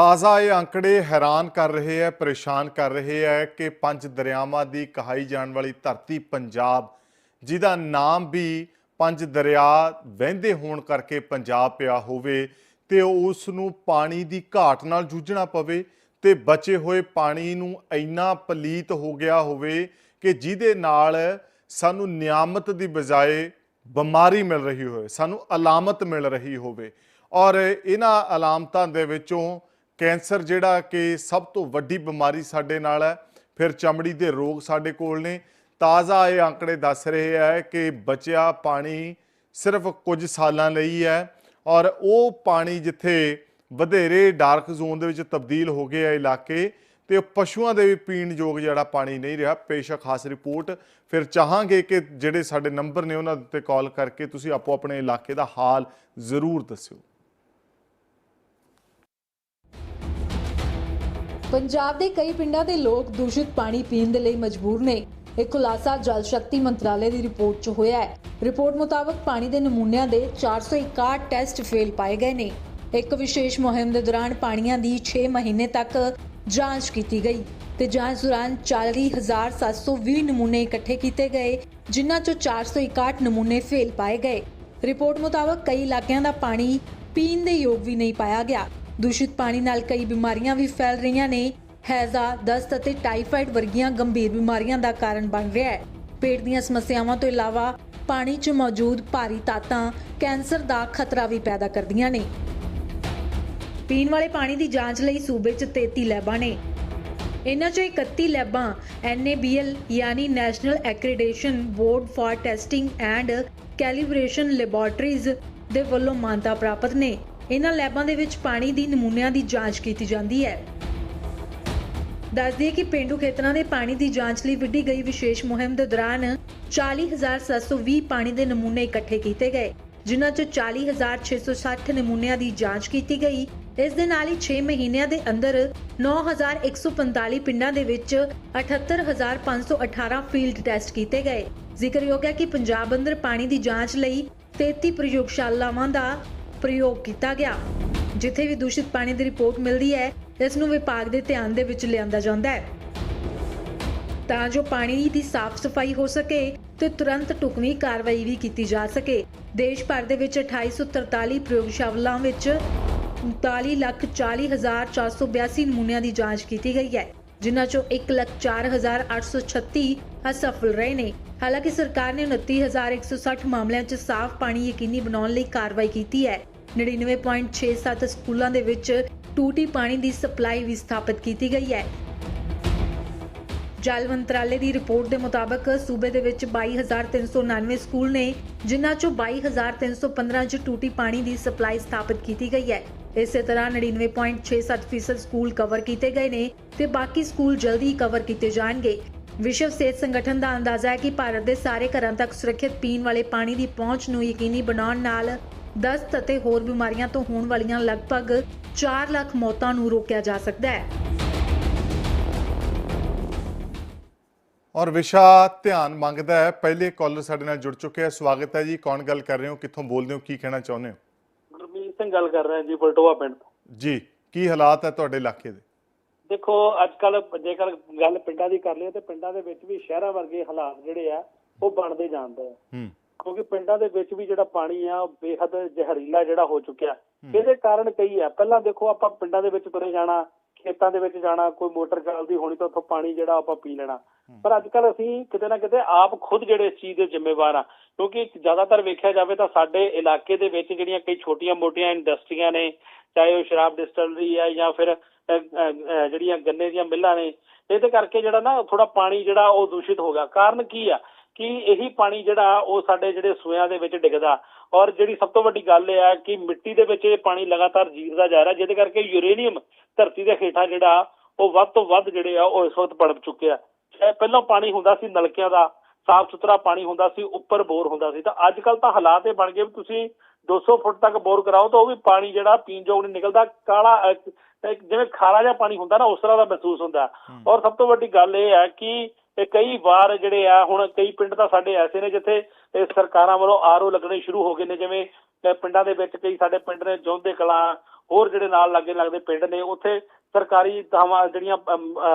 ਤਾਜ਼ਾ ਇਹ ਅੰਕੜੇ ਹੈਰਾਨ ਕਰ ਰਹੇ ਹੈ, ਪਰੇਸ਼ਾਨ ਕਰ ਰਹੇ ਹੈ ਕਿ ਪੰਜ ਦਰਿਆਵਾਂ ਦੀ ਕਹਾਈ ਜਾਣ ਵਾਲੀ ਧਰਤੀ ਪੰਜਾਬ, ਜਿਹਦਾ ਨਾਮ ਵੀ ਪੰਜ ਦਰਿਆ ਵਹਿੰਦੇ ਹੋਣ ਕਰਕੇ ਪੰਜਾਬ ਪਿਆ ਹੋਵੇ ਤੇ ਉਸ ਨੂੰ ਪਾਣੀ ਦੀ ਘਾਟ ਨਾਲ ਜੂਝਣਾ ਪਵੇ ਤੇ ਬਚੇ ਹੋਏ ਪਾਣੀ ਨੂੰ ਇੰਨਾ ਪਲੀਤ ਹੋ ਗਿਆ ਹੋਵੇ ਕਿ ਜਿਹਦੇ ਨਾਲ ਸਾਨੂੰ ਨਿਆਮਤ ਦੀ ਬਜਾਏ ਬਿਮਾਰੀ ਮਿਲ ਰਹੀ ਹੋਵੇ, ਸਾਨੂੰ ਅਲਾਮਤ ਮਿਲ ਰਹੀ ਹੋਵੇ। ਔਰ ਇਹਨਾਂ ਅਲਾਮਤਾਂ ਦੇ ਵਿੱਚੋਂ ਕੈਂਸਰ ਜਿਹੜਾ ਕਿ ਸਭ ਤੋਂ ਵੱਡੀ ਬਿਮਾਰੀ ਸਾਡੇ ਨਾਲ ਹੈ, ਫਿਰ ਚਮੜੀ ਦੇ ਰੋਗ ਸਾਡੇ ਕੋਲ ਨੇ। ਤਾਜ਼ਾ ਇਹ ਅੰਕੜੇ ਦੱਸ ਰਹੇ ਹੈ ਕਿ ਬਚਿਆ ਪਾਣੀ ਸਿਰਫ ਕੁਝ ਸਾਲਾਂ ਲਈ ਹੈ ਔਰ ਉਹ ਪਾਣੀ ਜਿੱਥੇ ਵਧੇਰੇ ਡਾਰਕ ਜ਼ੋਨ ਦੇ ਵਿੱਚ ਤਬਦੀਲ ਹੋ ਗਏ ਆ ਇਲਾਕੇ, ਤੇ ਪਸ਼ੂਆਂ ਦੇ ਵੀ ਪੀਣ ਯੋਗ ਜਿਹੜਾ ਪਾਣੀ ਨਹੀਂ ਰਿਹਾ। ਪੇਸ਼ ਖਾਸ ਰਿਪੋਰਟ। ਫਿਰ ਚਾਹਾਂਗੇ ਕਿ ਜਿਹੜੇ ਸਾਡੇ ਨੰਬਰ ਨੇ ਉਹਨਾਂ 'ਤੇ ਕਾਲ ਕਰਕੇ ਤੁਸੀਂ ਆਪੋ ਆਪਣੇ ਇਲਾਕੇ ਦਾ ਹਾਲ ਜ਼ਰੂਰ ਦੱਸਿਓ। ਪੰਜਾਬ ਦੇ ਕਈ ਪਿੰਡਾਂ ਦੇ ਲੋਕ ਦੂਸ਼ਿਤ ਪਾਣੀ ਪੀਣ ਦੇ ਲਈ ਮਜਬੂਰ ਨੇ। ਇਹ ਖੁਲਾਸਾ ਜਲ ਸ਼ਕਤੀ ਮੰਤਰਾਲੇ ਦੀ ਰਿਪੋਰਟ 'ਚ ਹੋਇਆ ਹੈ। ਰਿਪੋਰਟ ਮੁਤਾਬਕ ਪਾਣੀ ਦੇ ਨਮੂਨਿਆਂ ਦੇ 461 ਟੈਸਟ ਫੇਲ ਪਾਏ ਗਏ ਨੇ। ਇੱਕ ਵਿਸ਼ੇਸ਼ ਮੁਹਿੰਮ ਦੇ ਦੌਰਾਨ ਪਾਣੀਆਂ ਦੀ 6 ਮਹੀਨੇ ਤੱਕ ਜਾਂਚ ਕੀਤੀ ਗਈ ਤੇ ਜਾਂਚ ਦੌਰਾਨ 40720 ਨਮੂਨੇ ਇਕੱਠੇ ਕੀਤੇ ਗਏ, ਜਿਨ੍ਹਾਂ 'ਚੋਂ 461 ਨਮੂਨੇ ਫੇਲ ਪਾਏ ਗਏ। ਰਿਪੋਰਟ ਮੁਤਾਬਕ ਕਈ ਇਲਾਕਿਆਂ ਦਾ ਪਾਣੀ ਪੀਣ ਦੇ ਯੋਗ ਵੀ ਨਹੀਂ ਪਾਇਆ ਗਿਆ। ਦੂਸ਼ਿਤ ਪਾਣੀ ਨਾਲ ਕਈ ਬਿਮਾਰੀਆਂ ਵੀ ਫੈਲ ਰਹੀਆਂ ਨੇ। ਹੈਜ਼ਾ, ਦਸਤ ਅਤੇ ਟਾਈਫਾਈਡ ਵਰਗੀਆਂ ਗੰਭੀਰ ਬਿਮਾਰੀਆਂ ਦਾ ਕਾਰਨ ਬਣ ਰਿਹਾ ਹੈ। ਪੇਟ ਦੀਆਂ ਸਮੱਸਿਆਵਾਂ ਤੋਂ ਇਲਾਵਾ ਪਾਣੀ 'ਚ ਮੌਜੂਦ ਭਾਰੀ ਤਾਤਾਂ ਕੈਂਸਰ ਦਾ ਖਤਰਾ ਵੀ ਪੈਦਾ ਕਰਦੀਆਂ ਨੇ। ਪੀਣ ਵਾਲੇ ਪਾਣੀ ਦੀ ਜਾਂਚ ਲਈ ਸੂਬੇ 'ਚ 33 ਲੈਬਾਂ ਨੇ। ਇਹਨਾਂ 'ਚੋਂ 31 ਲੈਬਾਂ NABL ਯਾਨੀ national accreditation board for testing and calibration laboratories ਦੇ ਵੱਲੋਂ ਮਾਨਤਾ ਪ੍ਰਾਪਤ ਨੇ। ਇਹਨਾਂ ਲੈਬਾਂ ਦੇ ਵਿੱਚ ਪਾਣੀ ਦੀ ਨਮੂਨਿਆਂ ਦੀ ਜਾਂਚ ਕੀਤੀ ਜਾਂਦੀ ਹੈ। ਦੱਸ ਦਈਏ ਕਿ ਪਿੰਡੂ ਖੇਤਰਾਂ ਦੇ ਪਾਣੀ ਦੀ ਜਾਂਚ ਲਈ ਵਿੱਢੀ ਗਈ ਵਿਸ਼ੇਸ਼ ਮੁਹਿੰਮ ਦੇ ਦੌਰਾਨ 40720 ਪਾਣੀ ਦੇ ਨਮੂਨੇ ਇਕੱਠੇ ਕੀਤੇ ਗਏ, ਜਿਨ੍ਹਾਂ 'ਚੋਂ 40660 ਨਮੂਨਿਆਂ ਦੀ ਜਾਂਚ ਕੀਤੀ ਗਈ। ਇਸ ਦੇ ਨਾਲ ਹੀ 6 ਮਹੀਨਿਆਂ ਦੇ ਅੰਦਰ 9145 ਪਿੰਡਾਂ ਦੇ ਵਿੱਚ 78518 ਫੀਲਡ ਟੈਸਟ ਕੀਤੇ ਗਏ। ਜ਼ਿਕਰਯੋਗ ਹੈ ਕਿ ਪੰਜਾਬ ਅੰਦਰ ਪਾਣੀ ਦੀ ਜਾਂਚ ਲਈ 33 ਪ੍ਰਯੋਗਸ਼ਾਲਾਵਾਂ ਦਾ ਪ੍ਰਯੋਗ ਕੀਤਾ ਗਿਆ, ਜਿੱਥੇ ਵੀ ਦੂਸ਼ਿਤ ਪਾਣੀ ਦੀ ਰਿਪੋਰਟ ਮਿਲਦੀ ਹੈ, ਇਸ ਨੂੰ ਵਿਭਾਗ ਦੇ ਧਿਆਨ ਦੇ ਵਿੱਚ ਲਿਆਂਦਾ ਜਾਂਦਾ ਹੈ। ਤਾਂ ਜੋ ਪਾਣੀ ਦੀ ਸਾਫ਼ ਸਫ਼ਾਈ ਹੋ ਸਕੇ ਤੇ ਤੁਰੰਤ ਟੁਕਵੀਂ ਕਾਰਵਾਈ ਵੀ ਕੀਤੀ ਜਾ ਸਕੇ। ਦੇਸ਼ ਭਰ ਦੇ ਵਿੱਚ 2843 ਪ੍ਰਯੋਗਸ਼ਾਲਾਵਾਂ ਵਿੱਚ 3940482 ਨਮੂਨਿਆਂ ਦੀ ਜਾਂਚ ਕੀਤੀ ਗਈ ਹੈ, ਜਿਨ੍ਹਾਂ ਚੋਂ 104836 ਅਸਫਲ ਰਹੇ ਨੇ। ਹਾਲਾਂਕਿ ਸਰਕਾਰ ਨੇ 29160 ਮਾਮਲਿਆਂ 'ਚ ਸਾਫ਼ ਪਾਣੀ ਯਕੀਨੀ ਬਣਾਉਣ ਲਈ ਕਾਰਵਾਈ ਕੀਤੀ ਹੈ। 99.67 ਸਕੂਲਾਂ ਦੇ ਵਿੱਚ ਟੂਟੀ ਪਾਣੀ ਦੀ ਸਪਲਾਈ ਵੀ ਸਥਾਪਿਤ ਕੀਤੀ ਗਈ ਹੈ। ਜਲ ਮੰਤਰਾਲੇ ਦੀ ਰਿਪੋਰਟ ਦੇ ਮੁਤਾਬਕ ਸੂਬੇ ਦੇ ਵਿੱਚ 22399 ਸਕੂਲ ਨੇ, ਜਿਨ੍ਹਾਂ ਚੋਂ 22315 ਚ ਟੂਟੀ ਪਾਣੀ ਦੀ ਸਪਲਾਈ ਸਥਾਪਿਤ ਕੀਤੀ ਗਈ ਹੈ। ਇਸੇ ਤਰ੍ਹਾਂ 99.67% ਸਕੂਲ ਕਵਰ ਕੀਤੇ ਗਏ ਨੇ ਤੇ ਬਾਕੀ ਸਕੂਲ ਜਲਦੀ ਕਵਰ ਕੀਤੇ ਜਾਣਗੇ। ਵਿਸ਼ਵ ਸਿਹਤ ਸੰਗਠਨ ਦਾ ਅੰਦਾਜ਼ਾ ਹੈ ਕਿ ਭਾਰਤ ਦੇ ਸਾਰੇ ਘਰਾਂ ਤੱਕ ਸੁਰੱਖਿਅਤ ਪੀਣ ਵਾਲੇ ਪਾਣੀ ਦੀ ਪਹੁੰਚ ਨੂੰ ਯਕੀਨੀ ਬਣਾਉਣ ਨਾਲ ਦਸਤ ਅਤੇ ਹੋਰ ਬਿਮਾਰੀਆਂ ਤੋਂ ਹੋਣ ਵਾਲੀਆਂ ਲਗਭਗ 4 ਲੱਖ ਮੌਤਾਂ ਨੂੰ ਰੋਕਿਆ ਜਾ ਸਕਦਾ ਹੈ। ਔਰ ਵਿਸ਼ਾ ਧਿਆਨ ਮੰਗਦਾ ਹੈ ਪਹਿਲੇ ਕਾਲਰ ਸਾਡੇ ਨਾਲ ਜੁੜ ਚੁੱਕੇ ਹੈ। ਸਵਾਗਤ ਹੈ ਜੀ। ਕੌਣ ਗੱਲ ਕਰ ਰਹੇ ਹੋ? ਕਿੱਥੋਂ ਬੋਲਦੇ ਹੋ? ਕੀ ਕਹਿਣਾ ਚਾਹੁੰਦੇ ਹੋ? ਗੁਰਮੀਤ ਸਿੰਘ ਗੱਲ ਕਰ ਰਿਹਾ ਜੀ ਬਲਟੋਆ ਪਿੰਡ ਤੋਂ। ਜੀ ਕੀ ਹਾਲਾਤ ਹੈ ਤੁਹਾਡੇ ਇਲਾਕੇ ਦੇ? ਦੇਖੋ ਅੱਜ ਕੱਲ ਜੇਕਰ ਗੱਲ ਪਿੰਡਾਂ ਦੀ ਕਰ ਲਈਏ ਤੇ ਪਿੰਡਾਂ ਦੇ ਵਿੱਚ ਵੀ ਸ਼ਹਿਰਾਂ ਵਰਗੇ ਹਾਲਾਤ ਜਿਹੜੇ ਆ ਉਹ ਬਣਦੇ ਜਾਂਦੇ ਆ। ਹੂੰ। ਕਿਉਂਕਿ ਪਿੰਡਾਂ ਦੇ ਵਿੱਚ ਵੀ ਜਿਹੜਾ ਪਾਣੀ ਆ ਉਹ ਬੇਹੱਦ ਜ਼ਹਿਰੀਲਾ ਜਿਹੜਾ ਹੋ ਚੁੱਕਿਆ। ਇਹਦੇ ਕਾਰਨ ਕਈ ਆ। ਪਹਿਲਾਂ ਦੇਖੋ ਆਪਾਂ ਪਿੰਡਾਂ ਦੇ ਵਿੱਚ ਤੁਰੇ ਜਾਣਾ ਖੇਤਾਂ ਦੇ ਵਿੱਚ ਜਾਣਾ ਕੋਈ ਮੋਟਰ ਚੱਲਦੀ ਹੋਣੀ ਤਾਂ ਉੱਥੋਂ ਪਾਣੀ ਜਿਹੜਾ ਆਪਾਂ ਪੀ ਲੈਣਾ। ਪਰ ਅੱਜ ਕੱਲ ਅਸੀਂ ਕਿਤੇ ਨਾ ਕਿਤੇ ਆਪ ਖੁਦ ਜਿਹੜੇ ਇਸ ਚੀਜ਼ ਦੇ ਜ਼ਿੰਮੇਵਾਰ ਆ। ਕਿਉਂਕਿ ਜ਼ਿਆਦਾਤਰ ਵੇਖਿਆ ਜਾਵੇ ਤਾਂ ਸਾਡੇ ਇਲਾਕੇ ਦੇ ਵਿੱਚ ਜਿਹੜੀਆਂ ਕਈ ਛੋਟੀਆਂ-ਮੋਟੀਆਂ ਇੰਡਸਟਰੀਆਂ ਨੇ ਚਾਹੇ ਉਹ ਸ਼ਰਾਬ ਡਿਸਟਿਲਰੀ ਆ ਜਾਂ ਫਿਰ ਜਿਹੜੀਆਂ ਗੰਨੇ ਦੀਆਂ ਮਿੱਲਾਂ ਨੇ ਇਹਦੇ ਕਰਕੇ ਜਿਹੜਾ ਨਾ ਥੋੜਾ ਪਾਣੀ ਜਿਹੜਾ ਉਹ ਦੂਸ਼ਿਤ ਹੋ ਗਿਆ। ਕਾਰਨ ਕੀ ਆ? ਕਿ ਇਹੀ ਪਾਣੀ ਜਿਹੜਾ ਉਹ ਸਾਡੇ ਜਿਹੜੇ ਸੂਇਆਂ ਦੇ ਵਿੱਚ ਡਿੱਗਦਾ। ਔਰ ਜਿਹੜੀ ਸਭ ਤੋਂ ਵੱਡੀ ਗੱਲ ਇਹ ਆ ਕਿ ਮਿੱਟੀ ਦੇ ਵਿੱਚ ਇਹ ਪਾਣੀ ਲਗਾਤਾਰ ਜੀਰਦਾ ਜਾ ਰਿਹਾ, ਜਿਹਦੇ ਕਰਕੇ ਯੂਰੇਨੀਅਮ ਧਰਤੀ ਦੇ ਹੇਠਾਂ ਜਿਹੜਾ ਉਹ ਵੱਧ ਤੋਂ ਵੱਧ ਜਿਹੜੇ ਆ ਉਹ ਇਸ ਵਕਤ ਪੜਪ ਚੁੱਕਿਆ ਇਹ ਪਹਿਲਾਂ ਪਾਣੀ ਹੁੰਦਾ ਸੀ ਨਲਕਿਆਂ ਦਾ, ਸਾਫ਼ ਸੁਥਰਾ ਪਾਣੀ ਹੁੰਦਾ ਸੀ, ਉੱਪਰ ਬੋਰ ਹੁੰਦਾ ਸੀ। ਤਾਂ ਅੱਜ ਕੱਲ ਤਾਂ ਹਾਲਾਤ ਇਹ ਬਣ ਗਏ ਵੀ ਤੁਸੀਂ 200 ਫੁੱਟ ਤੱਕ ਬੋਰ ਕਰਾਓ ਤਾਂ ਉਹ ਵੀ ਪਾਣੀ ਜਿਹੜਾ ਪੀਣ ਯੋਗ ਨਹੀਂ ਨਿਕਲਦਾ ਕਾਲਾ ਜਿਵੇਂ ਖਾਰਾ ਜਿਹਾ ਪਾਣੀ ਹੁੰਦਾ ਨਾ ਉਸ ਤਰ੍ਹਾਂ ਦਾ ਮਹਿਸੂਸ ਹੁੰਦਾ। ਔਰ ਸਭ ਤੋਂ ਵੱਡੀ ਗੱਲ ਇਹ ਹੈ ਕਿ ਇਹ ਕਈ ਵਾਰ ਜਿਹੜੇ ਆ ਹੁਣ ਕਈ ਪਿੰਡ ਤਾਂ ਸਾਡੇ ਐਸੇ ਨੇ ਜਿੱਥੇ ਇਹ ਸਰਕਾਰਾਂ ਵੱਲੋਂ ਆਰਓ ਲੱਗਣੇ ਸ਼ੁਰੂ ਹੋ ਗਏ ਨੇ ਜਿਵੇਂ ਪਿੰਡਾਂ ਦੇ ਵਿੱਚ ਕਈ ਸਾਡੇ ਪਿੰਡ ਨੇ ਜੋਂਦੇ ਕਲਾਂ ਹੋਰ ਜਿਹੜੇ ਨਾਲ ਲੱਗੇ ਲੱਗਦੇ ਪਿੰਡ ਨੇ ਉੱਥੇ ਸਰਕਾਰੀ ਥਾਵਾਂ ਜਿਹੜੀਆਂ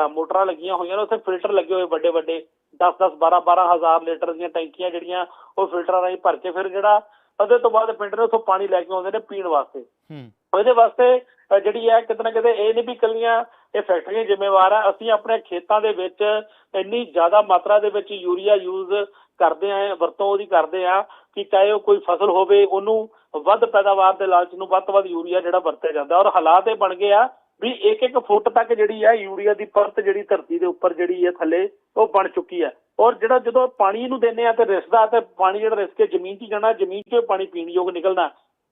ਮੋਟਰਾਂ ਲੱਗੀਆਂ ਹੋਈਆਂ ਨੇ ਉੱਥੇ ਫਿਲਟਰ ਲੱਗੇ ਹੋਏ ਵੱਡੇ ਵੱਡੇ 10 10 12 12 ਹਜ਼ਾਰ ਲੀਟਰ ਦੀਆਂ ਟੈਂਕੀਆਂ ਜਿਹੜੀਆਂ ਉਹ ਫਿਲਟਰਾਂ ਰਾਹੀਂ ਭਰ ਕੇ ਫਿਰ ਜਿਹੜਾ ਉਹਦੇ ਤੋਂ ਬਾਅਦ ਪਿੰਡ ਨੇ ਉੱਥੋਂ ਪਾਣੀ ਲੈ ਕੇ ਆਉਂਦੇ ਨੇ ਪੀਣ ਵਾਸਤੇ। ਹੂੰ। ਉਹਦੇ ਵਾਸਤੇ ਜਿਹੜੀ ਹੈ ਕਿਤੇ ਨਾ ਕਿਤੇ ਇਹ ਨਹੀਂ ਵੀ ਕੱਲੀਆਂ ਇਹ ਫੈਕਟਰੀਆਂ ਜ਼ਿੰਮੇਵਾਰ ਆ। ਅਸੀਂ ਆਪਣੇ ਖੇਤਾਂ ਦੇ ਵਿੱਚ ਇੰਨੀ ਜ਼ਿਆਦਾ ਮਾਤਰਾ ਦੇ ਵਿੱਚ ਯੂਰੀਆ ਯੂਜ਼ ਕਰਦੇ ਆ ਵਰਤੋਂ ਉਹਦੀ ਕਰਦੇ ਆ ਕਿ ਚਾਹੇ ਉਹ ਕੋਈ ਫਸਲ ਹੋਵੇ ਉਹਨੂੰ ਵੱਧ ਪੈਦਾਵਾਰ ਦੇ ਲਾਲਚ ਨੂੰ ਵੱਧ ਤੋਂ ਵੱਧ ਯੂਰੀਆ ਜਿਹੜਾ ਵਰਤਿਆ ਜਾਂਦਾ। ਔਰ ਹਾਲਾਤ ਇਹ ਬਣ ਗਏ ਆ ਵੀ ਇੱਕ ਇੱਕ ਫੁੱਟ ਤੱਕ ਜਿਹੜੀ ਹੈ ਯੂਰੀਆ ਦੀ ਪਰਤ ਜਿਹੜੀ ਧਰਤੀ ਦੇ ਉੱਪਰ ਜਿਹੜੀ ਹੈ ਥੱਲੇ, ਉਹ ਬਣ ਚੁੱਕੀ ਹੈ ਔਰ ਜਿਹੜਾ ਜਦੋਂ ਪਾਣੀ ਨੂੰ ਦਿੰਦੇ ਆ ਤੇ ਰਿਸਦਾ ਤੇ ਪਾਣੀ ਜਿਹੜਾ ਰਿਸ ਕੇ ਜ਼ਮੀਨ 'ਚ ਜਾਣਾ, ਜ਼ਮੀਨ 'ਚੋਂ ਪਾਣੀ ਪੀਣ ਯੋਗ ਨਿਕਲਣਾ।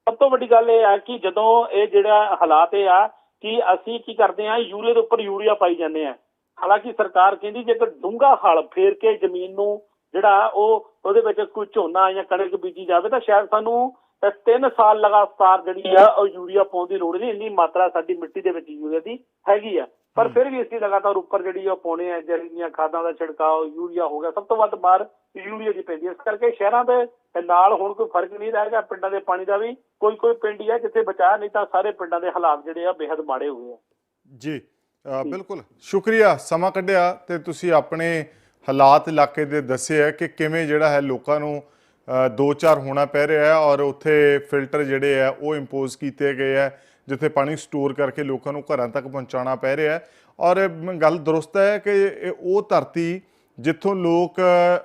ਸਭ ਤੋਂ ਵੱਡੀ ਗੱਲ ਇਹ ਆ ਕਿ ਜਦੋਂ ਇਹ ਜਿਹੜਾ ਹਾਲਾਤ ਇਹ ਆ ਕਿ ਅਸੀਂ ਕੀ ਕਰਦੇ ਆ, ਯੂਰੀਆ ਦੇ ਉੱਪਰ ਯੂਰੀਆ ਪਾਈ ਜਾਂਦੇ ਆ। ਹਾਲਾਂਕਿ ਸਰਕਾਰ ਕਹਿੰਦੀ ਜੇਕਰ ਡੂੰਘਾ ਹਲ ਫੇਰ ਕੇ ਜ਼ਮੀਨ ਨੂੰ ਜਿਹੜਾ ਉਹ ਉਹਦੇ ਵਿੱਚ ਕੋਈ ਝੋਨਾ ਜਾਂ ਕਣਕ ਬੀਜੀ ਜਾਵੇ ਤਾਂ ਸ਼ਾਇਦ ਸਾਨੂੰ ਤਿੰਨ ਸਾਲ ਲਗਾਤਾਰ ਜਿਹੜੀ ਆ ਉਹ ਯੂਰੀਆ ਪਾਉਣ ਦੀ ਲੋੜ ਨਹੀਂ ਇੰਨੀ ਮਾਤਰਾ ਸਾਡੀ ਮਿੱਟੀ ਦੇ ਵਿੱਚ ਯੂਰੀਆ ਦੀ ਹੈਗੀ ਆ। ਪਰ ਫਿਰ ਵੀ ਅਸੀਂ ਲਗਾਤਾਰ ਉੱਪਰ ਜਿਹੜੀ ਆ ਉਹ ਪਾਉਣੇ ਆ ਜਿਹੜੀਆਂ ਖਾਦਾਂ ਦਾ ਛਿੜਕਾਅ ਯੂਰੀਆ ਹੋ ਗਿਆ ਸਭ ਤੋਂ ਵੱਧ ਮਾਰ ਯੂਰੀਆ ਦੀ ਪੈਂਦੀ ਇਸ ਕਰਕੇ ਸ਼ਹਿਰਾਂ ਦੇ ਨਾਲ ਹੁਣ ਕੋਈ ਫ਼ਰਕ ਨਹੀਂ ਰਹਿ ਗਿਆ ਪਿੰਡਾਂ ਦੇ ਪਾਣੀ ਦਾ ਵੀ ਕੋਈ ਕੋਈ ਪਿੰਡ ਹੀ ਆ ਜਿੱਥੇ ਬਚਾਅ ਨਹੀਂ ਤਾਂ ਸਾਰੇ ਪਿੰਡਾਂ ਦੇ ਹਾਲਾਤ ਜਿਹੜੇ ਆ ਬੇहद ਮਾੜੇ ਹੋਏ ਆ। ਜੀ ਬਿਲਕੁਲ। ਸ਼ੁਕਰੀਆ ਸਮਾਂ ਕੱਢਿਆ ਤੇ ਤੁਸੀਂ ਆਪਣੇ ਹਾਲਾਤ ਇਲਾਕੇ ਦੇ ਦੱਸੇ ਹੈ ਕਿ ਕਿਵੇਂ ਜਿਹੜਾ ਹੈ ਲੋਕਾਂ ਨੂੰ ਅ, ਦੋ ਚਾਰ ਹੋਣਾ ਪੈ ਰਿਹਾ ਹੈ ਔਰ ਉੱਥੇ ਫਿਲਟਰ ਜਿਹੜੇ ਆ ਉਹ ਇੰਪੋਜ਼ ਕੀਤੇ ਗਏ ਹੈ ਜਿੱਥੇ ਪਾਣੀ ਸਟੋਰ ਕਰਕੇ ਲੋਕਾਂ ਨੂੰ ਘਰਾਂ ਤੱਕ ਪਹੁੰਚਾਉਣਾ ਪੈ ਰਿਹਾ ਹੈ। ਔਰ ਗੱਲ ਦਰੁਸਤ ਹੈ ਕਿ ਉਹ ਧਰਤੀ ਜਿੱਥੋਂ ਲੋਕ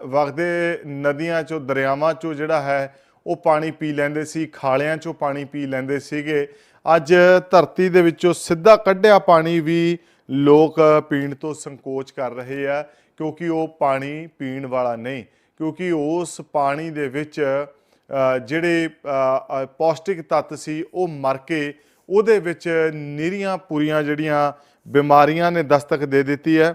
ਵਗਦੇ ਨਦੀਆਂ ਚੋਂ ਦਰਿਆਵਾਂ ਚੋਂ ਜਿਹੜਾ ਹੈ ਉਹ ਪਾਣੀ ਪੀ ਲੈਂਦੇ ਸੀ ਖਾਲਿਆਂ ਚੋਂ ਪਾਣੀ ਪੀ ਲੈਂਦੇ ਸੀਗੇ। ਅੱਜ ਧਰਤੀ ਦੇ ਵਿੱਚੋਂ ਸਿੱਧਾ ਕੱਢਿਆ ਪਾਣੀ ਵੀ ਲੋਕ ਪੀਣ ਤੋਂ ਸੰਕੋਚ ਕਰ ਰਹੇ ਆ ਕਿਉਂਕਿ ਉਹ ਪਾਣੀ ਪੀਣ ਵਾਲਾ ਨਹੀਂ। ਕਿਉਂਕਿ ਉਸ ਪਾਣੀ ਦੇ ਵਿੱਚ ਜਿਹੜੇ ਪੌਸ਼ਟਿਕ ਤੱਤ ਸੀ ਉਹ ਮਰ ਕੇ ਉਹਦੇ ਵਿੱਚ ਨਿਰੀਆਂ ਪੂਰੀਆਂ ਜਿਹੜੀਆਂ ਬਿਮਾਰੀਆਂ ਨੇ ਦਸਤਕ ਦੇ ਦਿੱਤੀ ਹੈ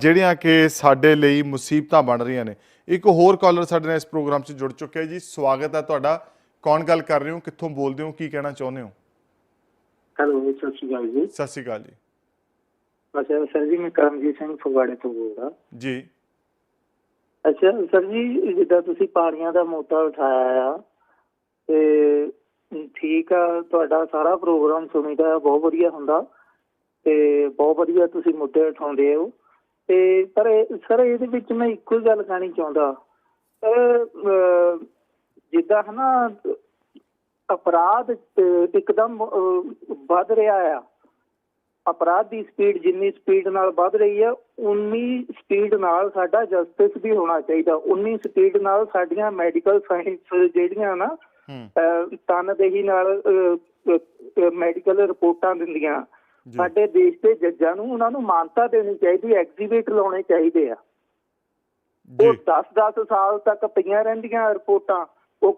ਜਿਹੜੀਆਂ ਕਿ ਸਾਡੇ ਲਈ ਮੁਸੀਬਤਾਂ ਬਣ ਰਹੀਆਂ ਨੇ। ਇੱਕ ਹੋਰ ਕਾਲਰ ਸਾਡੇ ਨਾਲ ਇਸ ਪ੍ਰੋਗਰਾਮ 'ਚ ਜੁੜ ਚੁੱਕਿਆ ਜੀ। ਸਵਾਗਤ ਹੈ ਤੁਹਾਡਾ। ਕੌਣ ਗੱਲ ਕਰ ਰਹੇ ਹੋ? ਕਿੱਥੋਂ ਬੋਲਦੇ ਹੋ? ਕੀ ਕਹਿਣਾ ਚਾਹੁੰਦੇ ਹੋ? ਹੈਲੋ ਸਤਿ ਸ਼੍ਰੀ ਅਕਾਲ ਜੀ। ਸਤਿ ਸ਼੍ਰੀ ਅਕਾਲ ਜੀ। ਅੱਛਾ ਸਰ ਜੀ ਮੈਂ ਕਰਮਜੀਤ ਸਿੰਘ ਫਗਵਾੜੇ ਤੋਂ ਬੋਲਦਾ ਜੀ। ਅੱਛਾ ਸਰ ਜੀ ਜਿੱਦਾਂ ਤੁਸੀਂ ਪਾਣੀਆਂ ਦਾ ਮੋਟਾ ਉਠਾਇਆ ਆ ਤੇ ਠੀਕ ਆ ਤੁਹਾਡਾ ਸਾਰਾ ਪ੍ਰੋਗਰਾਮ ਸੁਣੀਦਾ ਬਹੁਤ ਵਧੀਆ ਹੁੰਦਾ ਤੇ ਬਹੁਤ ਵਧੀਆ ਤੁਸੀਂ ਮੁੱਦੇ ਉਠਾਉਂਦੇ ਹੋ। ਤੇ ਪਰ ਸਰ ਇਹਦੇ ਵਿੱਚ ਮੈਂ ਇੱਕੋ ਹੀ ਗੱਲ ਕਹਿਣੀ ਚਾਹੁੰਦਾ। ਸਰ ਅਹ, ਜਿੱਦਾਂ ਹਨਾ ਅਪਰਾਧ ਅਹ, ਇੱਕਦਮ ਵੱਧ ਰਿਹਾ ਆ ਅਪਰਾਧ ਦੀ ਸਪੀਡ ਜਿੰਨੀ ਸਪੀਡ ਨਾਲ ਵੱਧ ਰਹੀ ਹੈ ਉਨੀ ਸਪੀਡ ਨਾਲ ਸਾਡਾ ਜਸਟਿਸ ਵੀ ਹੋਣਾ ਚਾਹੀਦਾ। ਉਨੀ ਸਪੀਡ ਨਾਲ ਸਾਡੀਆਂ ਮੈਡੀਕਲ ਸਾਇੰਸ ਜਿਹੜੀਆਂ ਨਾ ਤਨਦੇਹੀ ਨਾਲ ਮੈਡੀਕਲ ਰਿਪੋਰਟਾਂ ਦਿੰਦੀਆਂ। ਸਾਡੇ ਦੇਸ਼ ਦੇ ਜੱਜਾਂ ਨੂੰ ਉਹਨਾਂ ਨੂੰ ਮਾਨਤਾ ਦੇਣੀ ਚਾਹੀਦੀ ਐਗਜ਼ੀਬਿਟ ਲਾਉਣੇ ਚਾਹੀਦੇ ਆ। ਉਹ 10-10 ਸਾਲ ਤੱਕ ਪਈਆਂ ਰਹਿੰਦੀਆਂ ਰਿਪੋਰਟਾਂ ਉਹ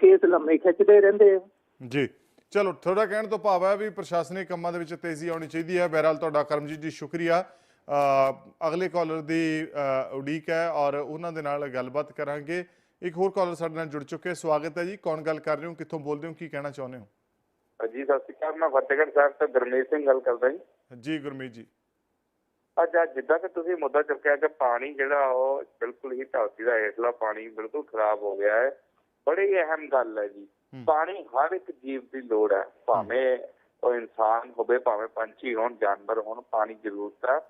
ਕੇਸ ਲੰਮੇ ਖਿੱਚਦੇ ਰਹਿੰਦੇ ਆ। ਜੀ। ਚਲੋ ਤੁਹਾਡਾ ਕਹਿਣ ਤੋਂ ਭਾਵ ਹੈ ਵੀ ਪ੍ਰਸ਼ਾਸਨਿਕ ਕੰਮਾਂ ਦੇ ਵਿੱਚ ਤੇਜ਼ੀ ਆਉਣੀ ਚਾਹੀਦੀ ਹੈ। ਬਹਰਹਾਲ ਤੁਹਾਡਾ ਕਰਮਜੀਤ ਜੀ ਸ਼ੁਕਰੀਆ। ਅਗਲੇ ਕਾਲਰ ਦੀ ਉਡੀਕ ਹੈ ਔਰ ਉਹਨਾਂ ਦੇ ਨਾਲ ਗੱਲਬਾਤ ਕਰਾਂਗੇ। ਇੱਕ ਹੋਰ ਕਾਲਰ ਸਾਡੇ ਨਾਲ ਜੁੜ ਚੁੱਕੇ ਸਵਾਗਤ ਹੈ ਜੀ। ਕੌਣ ਗੱਲ ਕਰ ਰਹੇ ਹੋ ਕਿੱਥੋਂ ਬੋਲਦੇ ਹੋ ਕੀ ਕਹਿਣਾ ਚਾਹੁੰਦੇ ਹੋ? ਜੀ ਸਤਿ ਸ਼੍ਰੀ ਅਕਾਲ। ਮੈਂ ਫਤਿਹਗੜ੍ਹ ਸਾਹਿਬ ਤੋਂ ਗੁਰਮੀਤ ਸਿੰਘ ਗੱਲ ਕਰਦਾ ਜੀ। ਜੀ ਗੁਰਮੀਤ ਜੀ। ਅੱਜ ਜਿੱਦਾਂ ਕਿ ਤੁਸੀਂ ਮੁੱਦਾ ਚੁੱਕਿਆ ਕਿ ਪਾਣੀ ਜਿਹੜਾ ਉਹ ਬਿਲਕੁਲ ਹੀ ਧਰਤੀ ਦਾ ਹੇਠਲਾ ਪਾਣੀ ਬਿਲਕੁਲ ਖਰਾਬ ਹੋ ਗਿਆ ਹੈ। ਬੜੀ ਅਹਿਮ ਗੱਲ ਹੈ ਜੀ। ਪਾਣੀ ਹਰ ਇੱਕ ਜੀਵ ਦੀ ਲੋੜ ਹੈ। ਭਾਵੇਂ ਉਹ ਇਨਸਾਨ ਹੋਵੇ ਭਾਵੇਂ ਪੰਛੀ ਹੋਣ ਜਾਨਵਰ ਹੋਣ ਪਾਣੀ ਜ਼ਰੂਰਤ ਹੈ।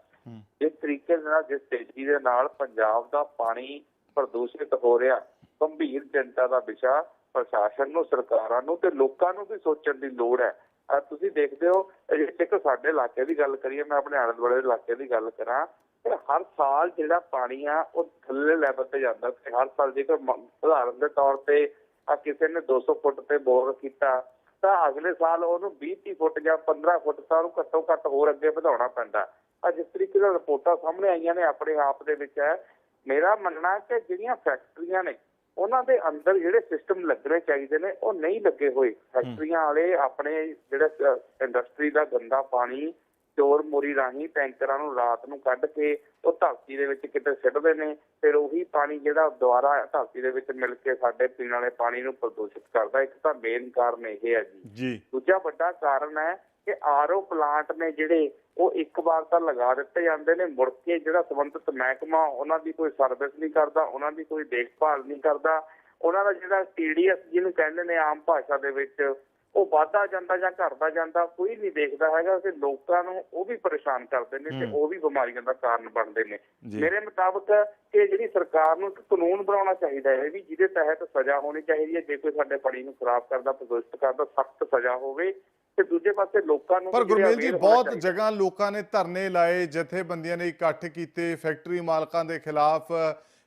ਜਿਸ ਤਰੀਕੇ ਦੇ ਨਾਲ ਜਿਸ ਤੇਜ਼ੀ ਦੇ ਨਾਲ ਪੰਜਾਬ ਦਾ ਪਾਣੀ ਪ੍ਰਦੂਸ਼ਿਤ ਹੋ ਰਿਹਾ ਗੰਭੀਰ ਚਿੰਤਾ ਦਾ ਵਿਸ਼ਾ ਪ੍ਰਸ਼ਾਸਨ ਨੂੰ ਸਰਕਾਰਾਂ ਨੂੰ ਤੇ ਲੋਕਾਂ ਨੂੰ ਵੀ ਸੋਚਣ ਦੀ ਲੋੜ ਹੈ। ਤੁਸੀਂ ਦੇਖਦੇ ਹੋ ਜੇ ਇੱਕ ਸਾਡੇ ਇਲਾਕੇ ਦੀ ਗੱਲ ਕਰੀਏ ਮੈਂ ਆਪਣੇ ਆਲੇ ਦੁਆਲੇ ਇਲਾਕੇ ਦੀ ਗੱਲ ਕਰਾਂ ਤੇ ਹਰ ਸਾਲ ਜਿਹੜਾ ਪਾਣੀ ਆ ਉਹ ਥੱਲੇ ਲੈਵਲ ਤੇ ਜਾਂਦਾ ਤੇ ਹਰ ਸਾਲ ਜੇਕਰ ਉਦਾਹਰਨ ਦੇ ਤੌਰ ਤੇ ਆ ਕਿਸੇ ਨੇ 200 ਫੁੱਟ ਤੇ ਬੋਰ ਕੀਤਾ ਤਾਂ ਅਗਲੇ ਸਾਲ ਉਹਨੂੰ 20 30 ਫੁੱਟ ਜਾਂ 15 ਫੁੱਟ ਤਾਂ ਉਹਨੂੰ ਘੱਟੋ ਘੱਟ ਹੋਰ ਅੱਗੇ ਵਧਾਉਣਾ ਪੈਂਦਾ। ਆ ਜਿਸ ਤਰੀਕੇ ਨਾਲ ਰਿਪੋਰਟਾਂ ਸਾਹਮਣੇ ਆਈਆਂ ਨੇ ਆਪਣੇ ਆਪ ਦੇ ਵਿੱਚ ਹੈ। ਮੇਰਾ ਮੰਨਣਾ ਕਿ ਜਿਹੜੀਆਂ ਫੈਕਟਰੀਆਂ ਨੇ ਉਹਨਾਂ ਦੇ ਅੰਦਰ ਜਿਹੜੇ ਸਿਸਟਮ ਲੱਗਣੇ ਚਾਹੀਦੇ ਨੇ ਉਹ ਨਹੀਂ ਲੱਗੇ ਹੋਏ। ਫੈਕਟਰੀਆਂ ਵਾਲੇ ਆਪਣੇ ਜਿਹੜਾ ਇੰਡਸਟਰੀ ਦਾ ਗੰਦਾ ਪਾਣੀ ਚੋਰ ਮੋਰੀ ਰਾਹੀਂ ਟੈਂਕਰਾਂ ਨੂੰ ਰਾਤ ਨੂੰ ਕੱਢ ਕੇ ਉਹ ਧਰਤੀ ਦੇ ਵਿੱਚ ਕਿਤੇ ਸਿੱਟਦੇ ਨੇ ਫਿਰ ਉਹੀ ਪਾਣੀ ਜਿਹੜਾ ਦੁਬਾਰਾ ਧਰਤੀ ਦੇ ਵਿੱਚ ਮਿਲ ਕੇ ਸਾਡੇ ਪੀਣ ਵਾਲੇ ਪਾਣੀ ਨੂੰ ਪ੍ਰਦੂਸ਼ਿਤ ਕਰਦਾ। ਇੱਕ ਤਾਂ ਮੇਨ ਕਾਰਨ ਇਹ ਹੈ ਜੀ। ਜੀ। ਦੂਜਾ ਵੱਡਾ ਕਾਰਨ ਹੈ ਕਿ ਆਰਓ ਪਲਾਂਟ ਨੇ ਜਿਹੜੇ ਉਹ ਇੱਕ ਵਾਰ ਤਾਂ ਲਗਾ ਦਿੱਤੇ ਜਾਂਦੇ ਨੇ ਮੁੜ ਕੇ ਜਿਹੜਾ ਸੰਬੰਧਿਤ ਮਹਿਕਮਾ ਉਹਨਾਂ ਦੀ ਕੋਈ ਸਰਵਿਸ ਨਹੀਂ ਕਰਦਾ ਉਹਨਾਂ ਦੀ ਕੋਈ ਦੇਖਭਾਲ ਨਹੀਂ ਕਰਦਾ। ਉਹਨਾਂ ਦਾ ਜਿਹੜਾ ਟੀਡੀਐਸ ਜਿਹਨੂੰ ਕਹਿੰਦੇ ਨੇ ਆਮ ਭਾਸ਼ਾ ਦੇ ਵਿੱਚ ਉਹ ਵਾਧਾ ਜਾਂਦਾ ਜਾਂ ਘਟਦਾ ਜਾਂਦਾ ਕੋਈ ਨਹੀਂ ਦੇਖਦਾ ਹੈਗਾ ਕਿ ਲੋਕਾਂ ਨੂੰ ਉਹ ਵੀ ਪਰੇਸ਼ਾਨ ਕਰਦੇ ਨੇ ਤੇ। ਉਹ ਵੀ ਬਿਮਾਰੀਆਂ ਦਾ ਕਾਰਨ ਬਣਦੇ ਨੇ ਮੇਰੇ ਮੁਤਾਬਕ ਕਿ ਜਿਹੜੀ ਸਰਕਾਰ ਨੂੰ ਕਾਨੂੰਨ ਬਣਾਉਣਾ ਚਾਹੀਦਾ ਹੈ ਵੀ ਜਿਹਦੇ ਤਹਿਤ ਸਜ਼ਾ ਹੋਣੀ ਚਾਹੀਦੀ ਹੈ ਜੇ ਕੋਈ ਸਾਡੇ ਪਾਣੀ ਨੂੰ ਖਰਾਬ ਕਰਦਾ ਪ੍ਰਦੂਸ਼ਿਤ ਕਰਦਾ ਸਖਤ ਸਜ਼ਾ ਹੋਵੇ ਤੇ ਦੂਜੇ ਪਾਸੇ ਲੋਕਾਂ ਨੂੰ ਪਰ ਗੁਰਮੇਲ ਜੀ ਬਹੁਤ। ਜਗ੍ਹਾ ਲੋਕਾਂ ਨੇ ਧਰਨੇ ਲਾਏ ਜਥੇਬੰਦੀਆਂ ਨੇ ਇਕੱਠ ਕੀਤੇ ਫੈਕਟਰੀ ਮਾਲਕਾਂ ਦੇ ਖਿਲਾਫ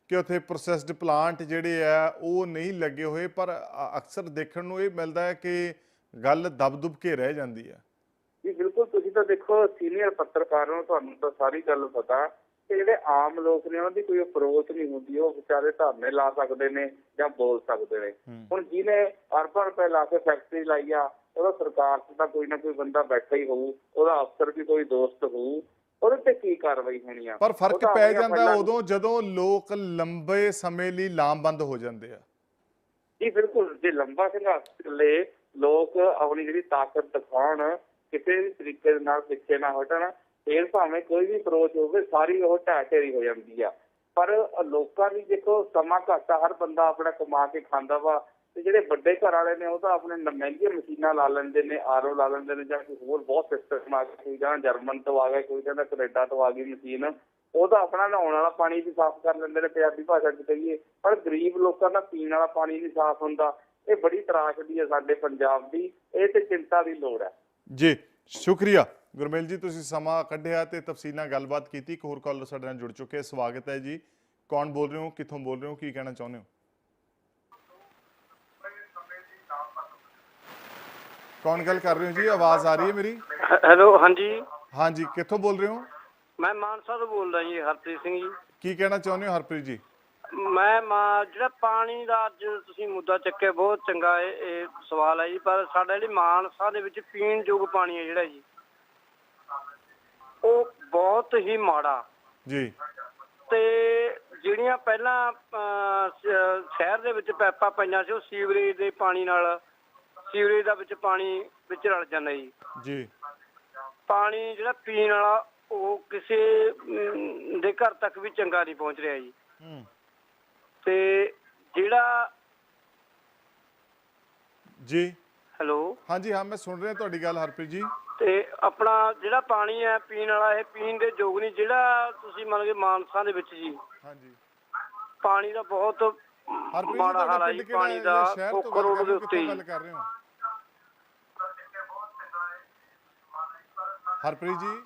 ਕਿ ਉੱਥੇ ਪ੍ਰੋਸੈਸਡ ਪਲਾਂਟ ਜਿਹੜੇ ਆ ਉਹ ਨਹੀਂ ਲੱਗੇ ਹੋਏ ਪਰ ਅਕਸਰ ਦੇਖਣ ਨੂੰ ਇਹ ਮਿਲਦਾ ਹੈ ਕਿ ਗੱਲ ਦਬ-ਦੁਬ ਕੇ ਰਹਿ ਜਾਂਦੀ ਹੈ। ਜੀ ਬਿਲਕੁਲ ਤੁਸੀਂ ਤਾਂ ਦੇਖੋ ਸੀਨੀਅਰ ਪੱਤਰਕਾਰ ਹੋ ਤੁਹਾਨੂੰ ਤਾਂ ਸਾਰੀ ਗੱਲ ਪਤਾ ਕਿ ਜਿਹੜੇ ਆਮ ਲੋਕ ਨੇ ਉਹਨਾਂ ਦੀ ਕੋਈ ਅਪਰੋਚ ਨਹੀਂ ਹੁੰਦੀ ਉਹ ਵਿਚਾਰੇ ਧਰਨੇ ਲਾ ਸਕਦੇ ਨੇ ਜਾਂ ਬੋਲ ਸਕਦੇ ਨੇ। ਹੁਣ ਜਿਹਨੇ ਅਰਬਾਂ ਰੁਪਏ ਲਾ ਕੇ ਫੈਕਟਰੀ ਲਾਈ ਆ ਉਹਦਾ ਸਰਕਾਰ 'ਚ ਤਾਂ ਕੋਈ ਨਾ ਕੋਈ ਬੰਦਾ ਬੈਠਾ ਹੀ ਹੋਊ ਉਹਦਾ ਅਫਸਰ ਵੀ ਕੋਈ ਦੋਸਤ ਹੋਊ ਉਹਦੇ ਤੇ ਕੀ ਕਾਰਵਾਈ ਹੋਣੀ ਆ? ਪਰ ਫ਼ਰਕ ਪੈ ਜਾਂਦਾ ਉਦੋਂ ਜਦੋਂ ਲੋਕ ਲੰਬੇ ਸਮੇਂ ਲਈ ਲਾਮਬੰਦ ਹੋ ਜਾਂਦੇ ਆ। ਜੀ ਬਿਲਕੁਲ ਜੇ ਲੰਬਾ ਸੰਘਰਸ਼ ਚੱਲੇ ਲੋਕ ਆਪਣੀ ਜਿਹੜੀ ਤਾਕਤ ਦਿਖਾਉਣ, ਕਿਸੇ ਵੀ ਤਰੀਕੇ ਦੇ ਨਾਲ ਪਿੱਛੇ ਨਾ ਹਟਣ, ਫੇਰ ਭਾਵੇਂ ਕੋਈ ਵੀ ਅਪਰੋਚ ਹੋਵੇ, ਸਾਰੀ ਉਹ ਢਹਿ ਹੋ ਜਾਂਦੀ ਆ। ਪਰ ਲੋਕਾਂ ਦੀ ਦੇਖੋ, ਸਮਾਂ ਘੱਟ ਆ, ਹਰ ਬੰਦਾ ਆਪਣਾ ਕਮਾ ਕੇ ਖਾਂਦਾ ਵਾ, ਤੇ ਜਿਹੜੇ ਵੱਡੇ ਘਰ ਵਾਲੇ ਨੇ, ਉਹ ਤਾਂ ਆਪਣੇ ਮਹਿੰਗੀਆਂ ਮਸ਼ੀਨਾਂ ਲਾ ਲੈਂਦੇ ਨੇ ਆਰਓ ਲਾ ਲੈਂਦੇ ਨੇ, ਜਾਂ ਕੋਈ ਹੋਰ ਬਹੁਤ ਸਿਸਟਮ ਆ ਗਏ ਜਾਂ ਜਰਮਨ ਤੋਂ ਆ ਗਏ ਕੋਈ ਕਹਿੰਦਾ ਕੈਨੇਡਾ ਤੋਂ ਆ ਗਈ ਮਸ਼ੀਨ, ਉਹ ਤਾਂ ਆਪਣਾ ਨਹਾਉਣ ਵਾਲਾ ਪਾਣੀ ਵੀ ਸਾਫ਼ ਕਰ ਲੈਂਦੇ ਨੇ, ਪੰਜਾਬੀ ਭਾਸ਼ਾ 'ਚ ਕਹੀਏ। ਪਰ ਗਰੀਬ ਲੋਕਾਂ ਦਾ ਪੀਣ ਵਾਲਾ ਪਾਣੀ ਨਹੀਂ ਸਾਫ਼ ਹੁੰਦਾ। ਇਹ ਬੜੀ ਤਰਾਸ਼ਦੀ ਹੈ ਸਾਡੇ ਪੰਜਾਬ ਦੀ ਇਹ ਤੇ ਚਿੰਤਾ ਦੀ ਲੋੜ ਹੈ। ਜੀ ਸ਼ੁਕਰੀਆ। ਗੁਰਮੇਲ ਜੀ ਤੁਸੀਂ ਸਮਾਂ ਕੱਢਿਆ ਤੇ ਤਫਸੀਲ ਗੱਲਬਾਤ ਕੀਤੀ ਇੱਕ ਹੋਰ ਕਾਲਰ ਸਾਡੇ ਨਾਲ ਜੁੜ ਚੁੱਕੇ ਸਵਾਗਤ ਹੈ ਜੀ। ਕੌਣ ਬੋਲ ਰਹੇ ਹੋ? ਕਿੱਥੋਂ ਬੋਲ ਰਹੇ ਹੋ? ਕੀ ਕਹਿਣਾ ਚਾਹੁੰਦੇ ਹੋ? ਕੌਣ ਗੱਲ ਕਰ ਰਹੇ ਹੋ ਜੀ? ਆਵਾਜ਼ ਆ ਰਹੀ ਹੈ ਮੇਰੀ? ਹੈਲੋ ਹਾਂਜੀ। ਹਾਂਜੀ ਕਿੱਥੋਂ ਬੋਲ ਰਹੇ ਹੋ? ਮੈਂ ਮਾਨਸਾ ਤੋਂ ਬੋਲਦਾ ਜੀ ਹਰਪ੍ਰੀਤ ਸਿੰਘ ਜੀ। ਕੀ ਕਹਿਣਾ ਚਾਹੁੰਦੇ ਹੋ ਹਰਪ੍ਰੀਤ ਜੀ? ਮੈਂ ਮਾ ਜਿਹੜਾ ਪਾਣੀ ਦਾ ਅੱਜ ਤੁਸੀਂ ਮੁੱਦਾ ਚੱਕਿਆ ਬਹੁਤ ਚੰਗਾ ਇਹ ਇਹ ਸਵਾਲ ਹੈ ਜੀ ਪਰ ਸਾਡਾ ਜਿਹੜੀ ਮਾਨਸਾ ਦੇ ਵਿੱਚ ਪੀਣ ਯੋਗ ਪਾਣੀ ਹੈ ਜਿਹੜਾ ਜੀ ਉਹ ਬਹੁਤ ਹੀ ਮਾੜਾ। ਜੀ। ਤੇ ਜਿਹੜੀਆਂ ਪਹਿਲਾਂ ਸ਼ਹਿਰ ਦੇ ਵਿੱਚ ਪੈਪਾਂ ਪਈਆਂ ਸੀ ਉਹ ਸੀਵਰੇਜ ਦੇ ਪਾਣੀ ਨਾਲ ਸੀਵਰੇਜ ਦਾ ਵਿੱਚ ਪਾਣੀ ਵਿੱਚ ਰਲ ਜਾਂਦਾ ਜੀ। ਜੀ। ਪਾਣੀ ਜਿਹੜਾ ਪੀਣ ਵਾਲਾ ਉਹ ਕਿਸੇ ਦੇ ਘਰ ਤੱਕ ਵੀ ਚੰਗਾ ਨਹੀਂ ਪਹੁੰਚ ਰਿਹਾ ਜੀ। ਹੂੰ। ਤੇ ਜਿਹੜਾ ਜੀ। ਹੈਲੋ। ਹਾਂਜੀ ਹਾਂ ਮੈਂ ਸੁਣ ਰਿਹਾ ਤੁਹਾਡੀ ਗੱਲ ਹਰਪ੍ਰੀਤ ਜੀ। ਤੇ ਆਪਣਾ ਜਿਹੜਾ ਪਾਣੀ ਹੈ ਪੀਣ ਵਾਲਾ ਇਹ ਪੀਣ ਦੇ ਯੋਗ ਨਹੀਂ ਜਿਹੜਾ ਤੁਸੀਂ ਮੰਨ ਕੇ ਮਾਨਸਾ ਦੇ ਵਿੱਚ ਜੀ। ਹਾਂਜੀ। ਪਾਣੀ ਦਾ ਬਹੁਤ ਹਰਪ੍ਰੀਤ ਜੀ ਮਾੜਾ ਹਾਲ ਤੁਹਾਡਾ ਹੈ ਪਿੰਡ ਜੀ ਕਿਹੜਾ ਪਾਣੀ ਹੈ? ਦਾ ਸ਼ਹਿਰ ਤੋਂ ਗੱਲ ਕਰ ਦੇ ਰਹੇ ਹੋ ਉੱਤੇ ਕਿੱਥੋਂ ਗੱਲ ਕਰ ਰਹੇ ਹੋ? ਹਰਪ੍ਰੀਤ ਜੀ।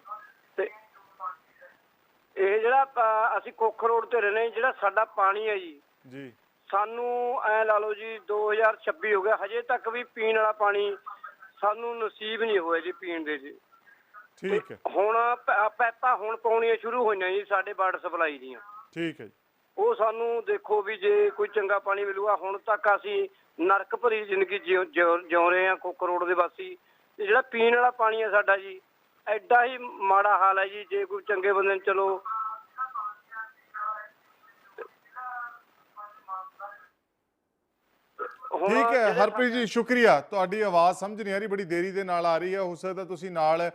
ਤੇ ਇਹ ਜਿਹੜਾ ਅਸੀਂ ਕੋਖਰ ਰੋਡ ਤੇ ਰਹਿੰਦੇ ਹਾਂ, ਜਿਹੜਾ ਸਾਡਾ ਪਾਣੀ ਹੈ ਜੀ ਜੀ। ਸਾਨੂੰ ਐ ਲਾ ਲਓ ਜੀ 2026 ਹੋ ਗਿਆ। ਹਜੇ ਤੱਕ ਵੀ ਪੀਣ ਵਾਲਾ ਪਾਣੀ ਸਾਨੂੰ ਨਸੀਬ ਨਹੀਂ ਹੋਇਆ ਜੀ ਪੀਣ ਦੇ ਜੀ। ਠੀਕ ਹੈ। ਹੁਣ ਪੈਪਾਂ ਹੁਣ ਪਾਉਣੀਆਂ ਸ਼ੁਰੂ ਹੋਈਆਂ ਜੀ ਸਾਡੇ ਵਾਟਰ ਸਪਲਾਈ ਦੀਆਂ। ਠੀਕ ਹੈ ਜੀ। ਉਹ ਸਾਨੂੰ ਦੇਖੋ ਵੀ ਜੇ ਕੋਈ ਚੰਗਾ ਪਾਣੀ ਮਿਲੂਗਾ ਹੁਣ ਤੱਕ ਅਸੀਂ ਨਰਕ ਭਰੀ ਜ਼ਿੰਦਗੀ ਜਿਉ- ਰਹੇ ਆ ਕੋਕਰ ਰੋਡ ਦੇ ਵਾਸੀ। ਤੇ ਜਿਹੜਾ ਪੀਣ ਵਾਲਾ ਪਾਣੀ ਹੈ ਸਾਡਾ ਜੀ ਐਡਾ ਹੀ ਮਾੜਾ ਹਾਲ ਹੈ ਜੀ। ਜੇ ਕੋਈ ਚੰਗੇ ਬੰਦੇ ਨੂੰ ਚਲੋ ਹੁਣ ਠੀਕ ਹੈ ਹਰਪ੍ਰੀਤ ਜੀ ਸ਼ੁਕਰੀਆ। ਤੁਹਾਡੀ ਆਵਾਜ਼ ਸਮਝ ਨਹੀਂ ਆ ਰਹੀ ਬੜੀ ਦੇਰੀ ਦੇ ਨਾਲ ਆ ਰਹੀ ਹੈ। ਹੋ ਸਕਦਾ ਤੁਸੀਂ ਨਾਲ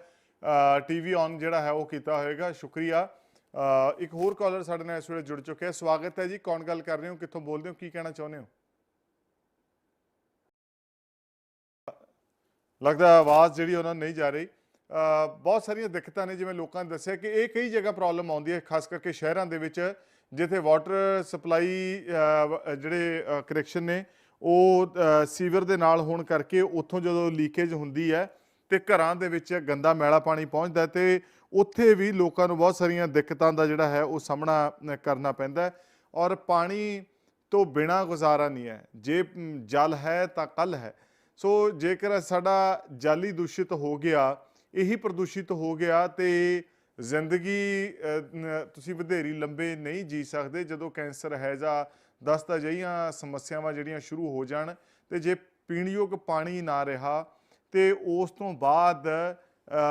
ਟੀਵੀ ਔਨ ਜਿਹੜਾ ਹੈ ਉਹ ਕੀਤਾ ਹੋਵੇਗਾ ਸ਼ੁਕਰੀਆ। ਇੱਕ ਹੋਰ ਕਾਲਰ ਸਾਡੇ ਨਾਲ ਇਸ ਵੇਲੇ ਜੁੜ ਚੁੱਕੇ ਹੈ। ਸਵਾਗਤ ਹੈ ਜੀ। ਕੌਣ ਗੱਲ ਕਰ ਰਹੇ ਹੋ? ਕਿੱਥੋਂ ਬੋਲਦੇ ਹੋ? ਕੀ ਕਹਿਣਾ ਚਾਹੁੰਦੇ ਹੋ? ਲੱਗਦਾ ਆਵਾਜ਼ ਜਿਹੜੀ ਉਹਨਾਂ ਨੂੰ ਨਹੀਂ ਜਾ ਰਹੀ। ਬਹੁਤ ਸਾਰੀਆਂ ਦਿੱਕਤਾਂ ਨੇ ਜਿਵੇਂ ਲੋਕਾਂ ਨੇ ਦੱਸਿਆ ਕਿ ਇਹ ਕਈ ਜਗ੍ਹਾ ਪ੍ਰੋਬਲਮ ਆਉਂਦੀ ਹੈ ਖਾਸ ਕਰਕੇ ਸ਼ਹਿਰਾਂ ਦੇ ਵਿੱਚ ਜਿੱਥੇ ਵਾਟਰ ਸਪਲਾਈ ਜਿਹੜੇ ਕਨੈਕਸ਼ਨ ਨੇ ਉਹ ਸੀਵਰ ਦੇ ਨਾਲ ਹੋਣ ਕਰਕੇ ਉੱਥੋਂ ਜਦੋਂ ਲੀਕੇਜ ਹੁੰਦੀ ਹੈ ਤੇ ਘਰਾਂ ਦੇ ਵਿੱਚ ਗੰਦਾ ਮੈਲਾ ਪਾਣੀ ਪਹੁੰਚਦਾ ਹੈ ਤੇ ਉੱਥੇ ਵੀ ਲੋਕਾਂ ਨੂੰ ਬਹੁਤ ਸਾਰੀਆਂ ਦਿੱਕਤਾਂ ਦਾ ਜਿਹੜਾ ਹੈ ਉਹ ਸਾਹਮਣਾ ਕਰਨਾ ਪੈਂਦਾ ਔਰ ਪਾਣੀ ਤੋਂ ਬਿਨਾ ਗੁਜ਼ਾਰਾ ਨਹੀਂ ਹੈ। ਜੇ ਜਲ ਹੈ ਤਾਂ ਕੱਲ ਹੈ। ਸੋ ਜੇਕਰ ਸਾਡਾ ਜਾਲੀ ਦੂਸ਼ਿਤ ਹੋ ਗਿਆ, ਇਹੀ ਪ੍ਰਦੂਸ਼ਿਤ ਹੋ ਗਿਆ ਤੇ ਜ਼ਿੰਦਗੀ ਤੁਸੀਂ ਵਧੇਰੀ ਲੰਬੇ ਨਹੀਂ ਜੀ ਸਕਦੇ ਜਦੋਂ ਕੈਂਸਰ ਹੈ ਜਾਂ ਦਸਤ ਅਜਿਹੀਆਂ ਸਮੱਸਿਆਵਾਂ ਜਿਹੜੀਆਂ ਸ਼ੁਰੂ ਹੋ ਜਾਣ ਤੇ ਜੇ ਪੀਣਯੋਗ ਪਾਣੀ ਨਾ ਰਿਹਾ ਤੇ ਉਸ ਤੋਂ ਬਾਅਦ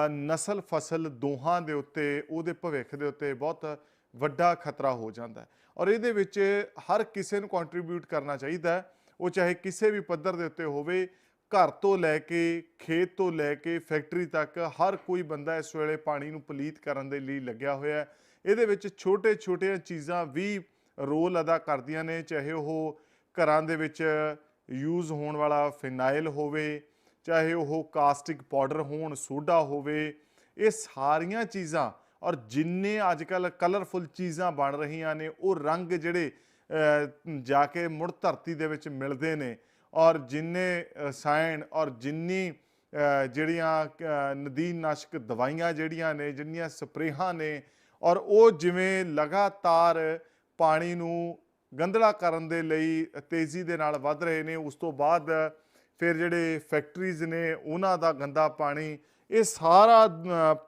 ਨਸਲ ਫਸਲ ਦੋਹਾਂ ਦੇ ਉੱਤੇ, ਉਹਦੇ ਭਵਿੱਖ ਦੇ ਉੱਤੇ ਬਹੁਤ ਵੱਡਾ ਖਤਰਾ ਹੋ ਜਾਂਦਾ। ਔਰ ਇਹਦੇ ਵਿੱਚ ਹਰ ਕਿਸੇ ਨੂੰ ਕੰਟਰੀਬਿਊਟ ਕਰਨਾ ਚਾਹੀਦਾ ਉਹ ਚਾਹੇ ਕਿਸੇ ਵੀ ਪੱਧਰ ਦੇ ਉੱਤੇ ਹੋਵੇ, ਘਰ ਤੋਂ ਲੈ ਕੇ, ਖੇਤ ਤੋਂ ਲੈ ਕੇ, ਫੈਕਟਰੀ ਤੱਕ ਹਰ ਕੋਈ ਬੰਦਾ ਇਸ ਵੇਲੇ ਪਾਣੀ ਨੂੰ ਪਲੀਤ ਕਰਨ ਦੇ ਲਈ ਲੱਗਿਆ ਹੋਇਆ ਹੈ। ਇਹਦੇ ਵਿੱਚ ਛੋਟੇ-ਛੋਟੀਆਂ ਚੀਜ਼ਾਂ ਵੀ ਰੋਲ ਅਦਾ ਕਰਦੀਆਂ ਨੇ ਚਾਹੇ ਉਹ ਘਰਾਂ ਦੇ ਵਿੱਚ ਯੂਜ਼ ਹੋਣ ਵਾਲਾ ਫਿਨਾਈਲ ਹੋਵੇ ਚਾਹੇ ਉਹ ਕਾਸਟਿਕ ਪਾਊਡਰ ਹੋਣ ਸੋਡਾ ਹੋਵੇ ਇਹ ਸਾਰੀਆਂ ਚੀਜ਼ਾਂ ਔਰ ਜਿੰਨੇ ਅੱਜ ਕੱਲ ਕਲਰਫੁਲ ਚੀਜ਼ਾਂ ਬਣ ਰਹੀਆਂ ਨੇ ਉਹ ਰੰਗ ਜਿਹੜੇ ਜਾ ਕੇ ਮੁੜ ਧਰਤੀ ਦੇ ਵਿੱਚ ਮਿਲਦੇ ਨੇ ਔਰ ਜਿੰਨੇ ਰਸਾਇਣ ਔਰ ਜਿੰਨੀ ਜਿਹੜੀਆਂ ਅ, ਨਦੀਨਾਸ਼ਕ ਦਵਾਈਆਂ ਜਿਹੜੀਆਂ ਨੇ ਜਿੰਨੀਆਂ ਸਪਰੇਹਾਂ ਨੇ ਔਰ ਉਹ ਜਿਵੇਂ ਲਗਾਤਾਰ ਪਾਣੀ ਨੂੰ ਗੰਧਲਾ ਕਰਨ ਦੇ ਲਈ ਤੇਜ਼ੀ ਦੇ ਨਾਲ ਵੱਧ ਰਹੇ ਨੇ, ਉਸ ਤੋਂ ਬਾਅਦ ਫਿਰ ਜਿਹੜੇ ਫੈਕਟਰੀਜ਼ ਨੇ, ਉਹਨਾਂ ਦਾ ਗੰਦਾ ਪਾਣੀ, ਇਹ ਸਾਰਾ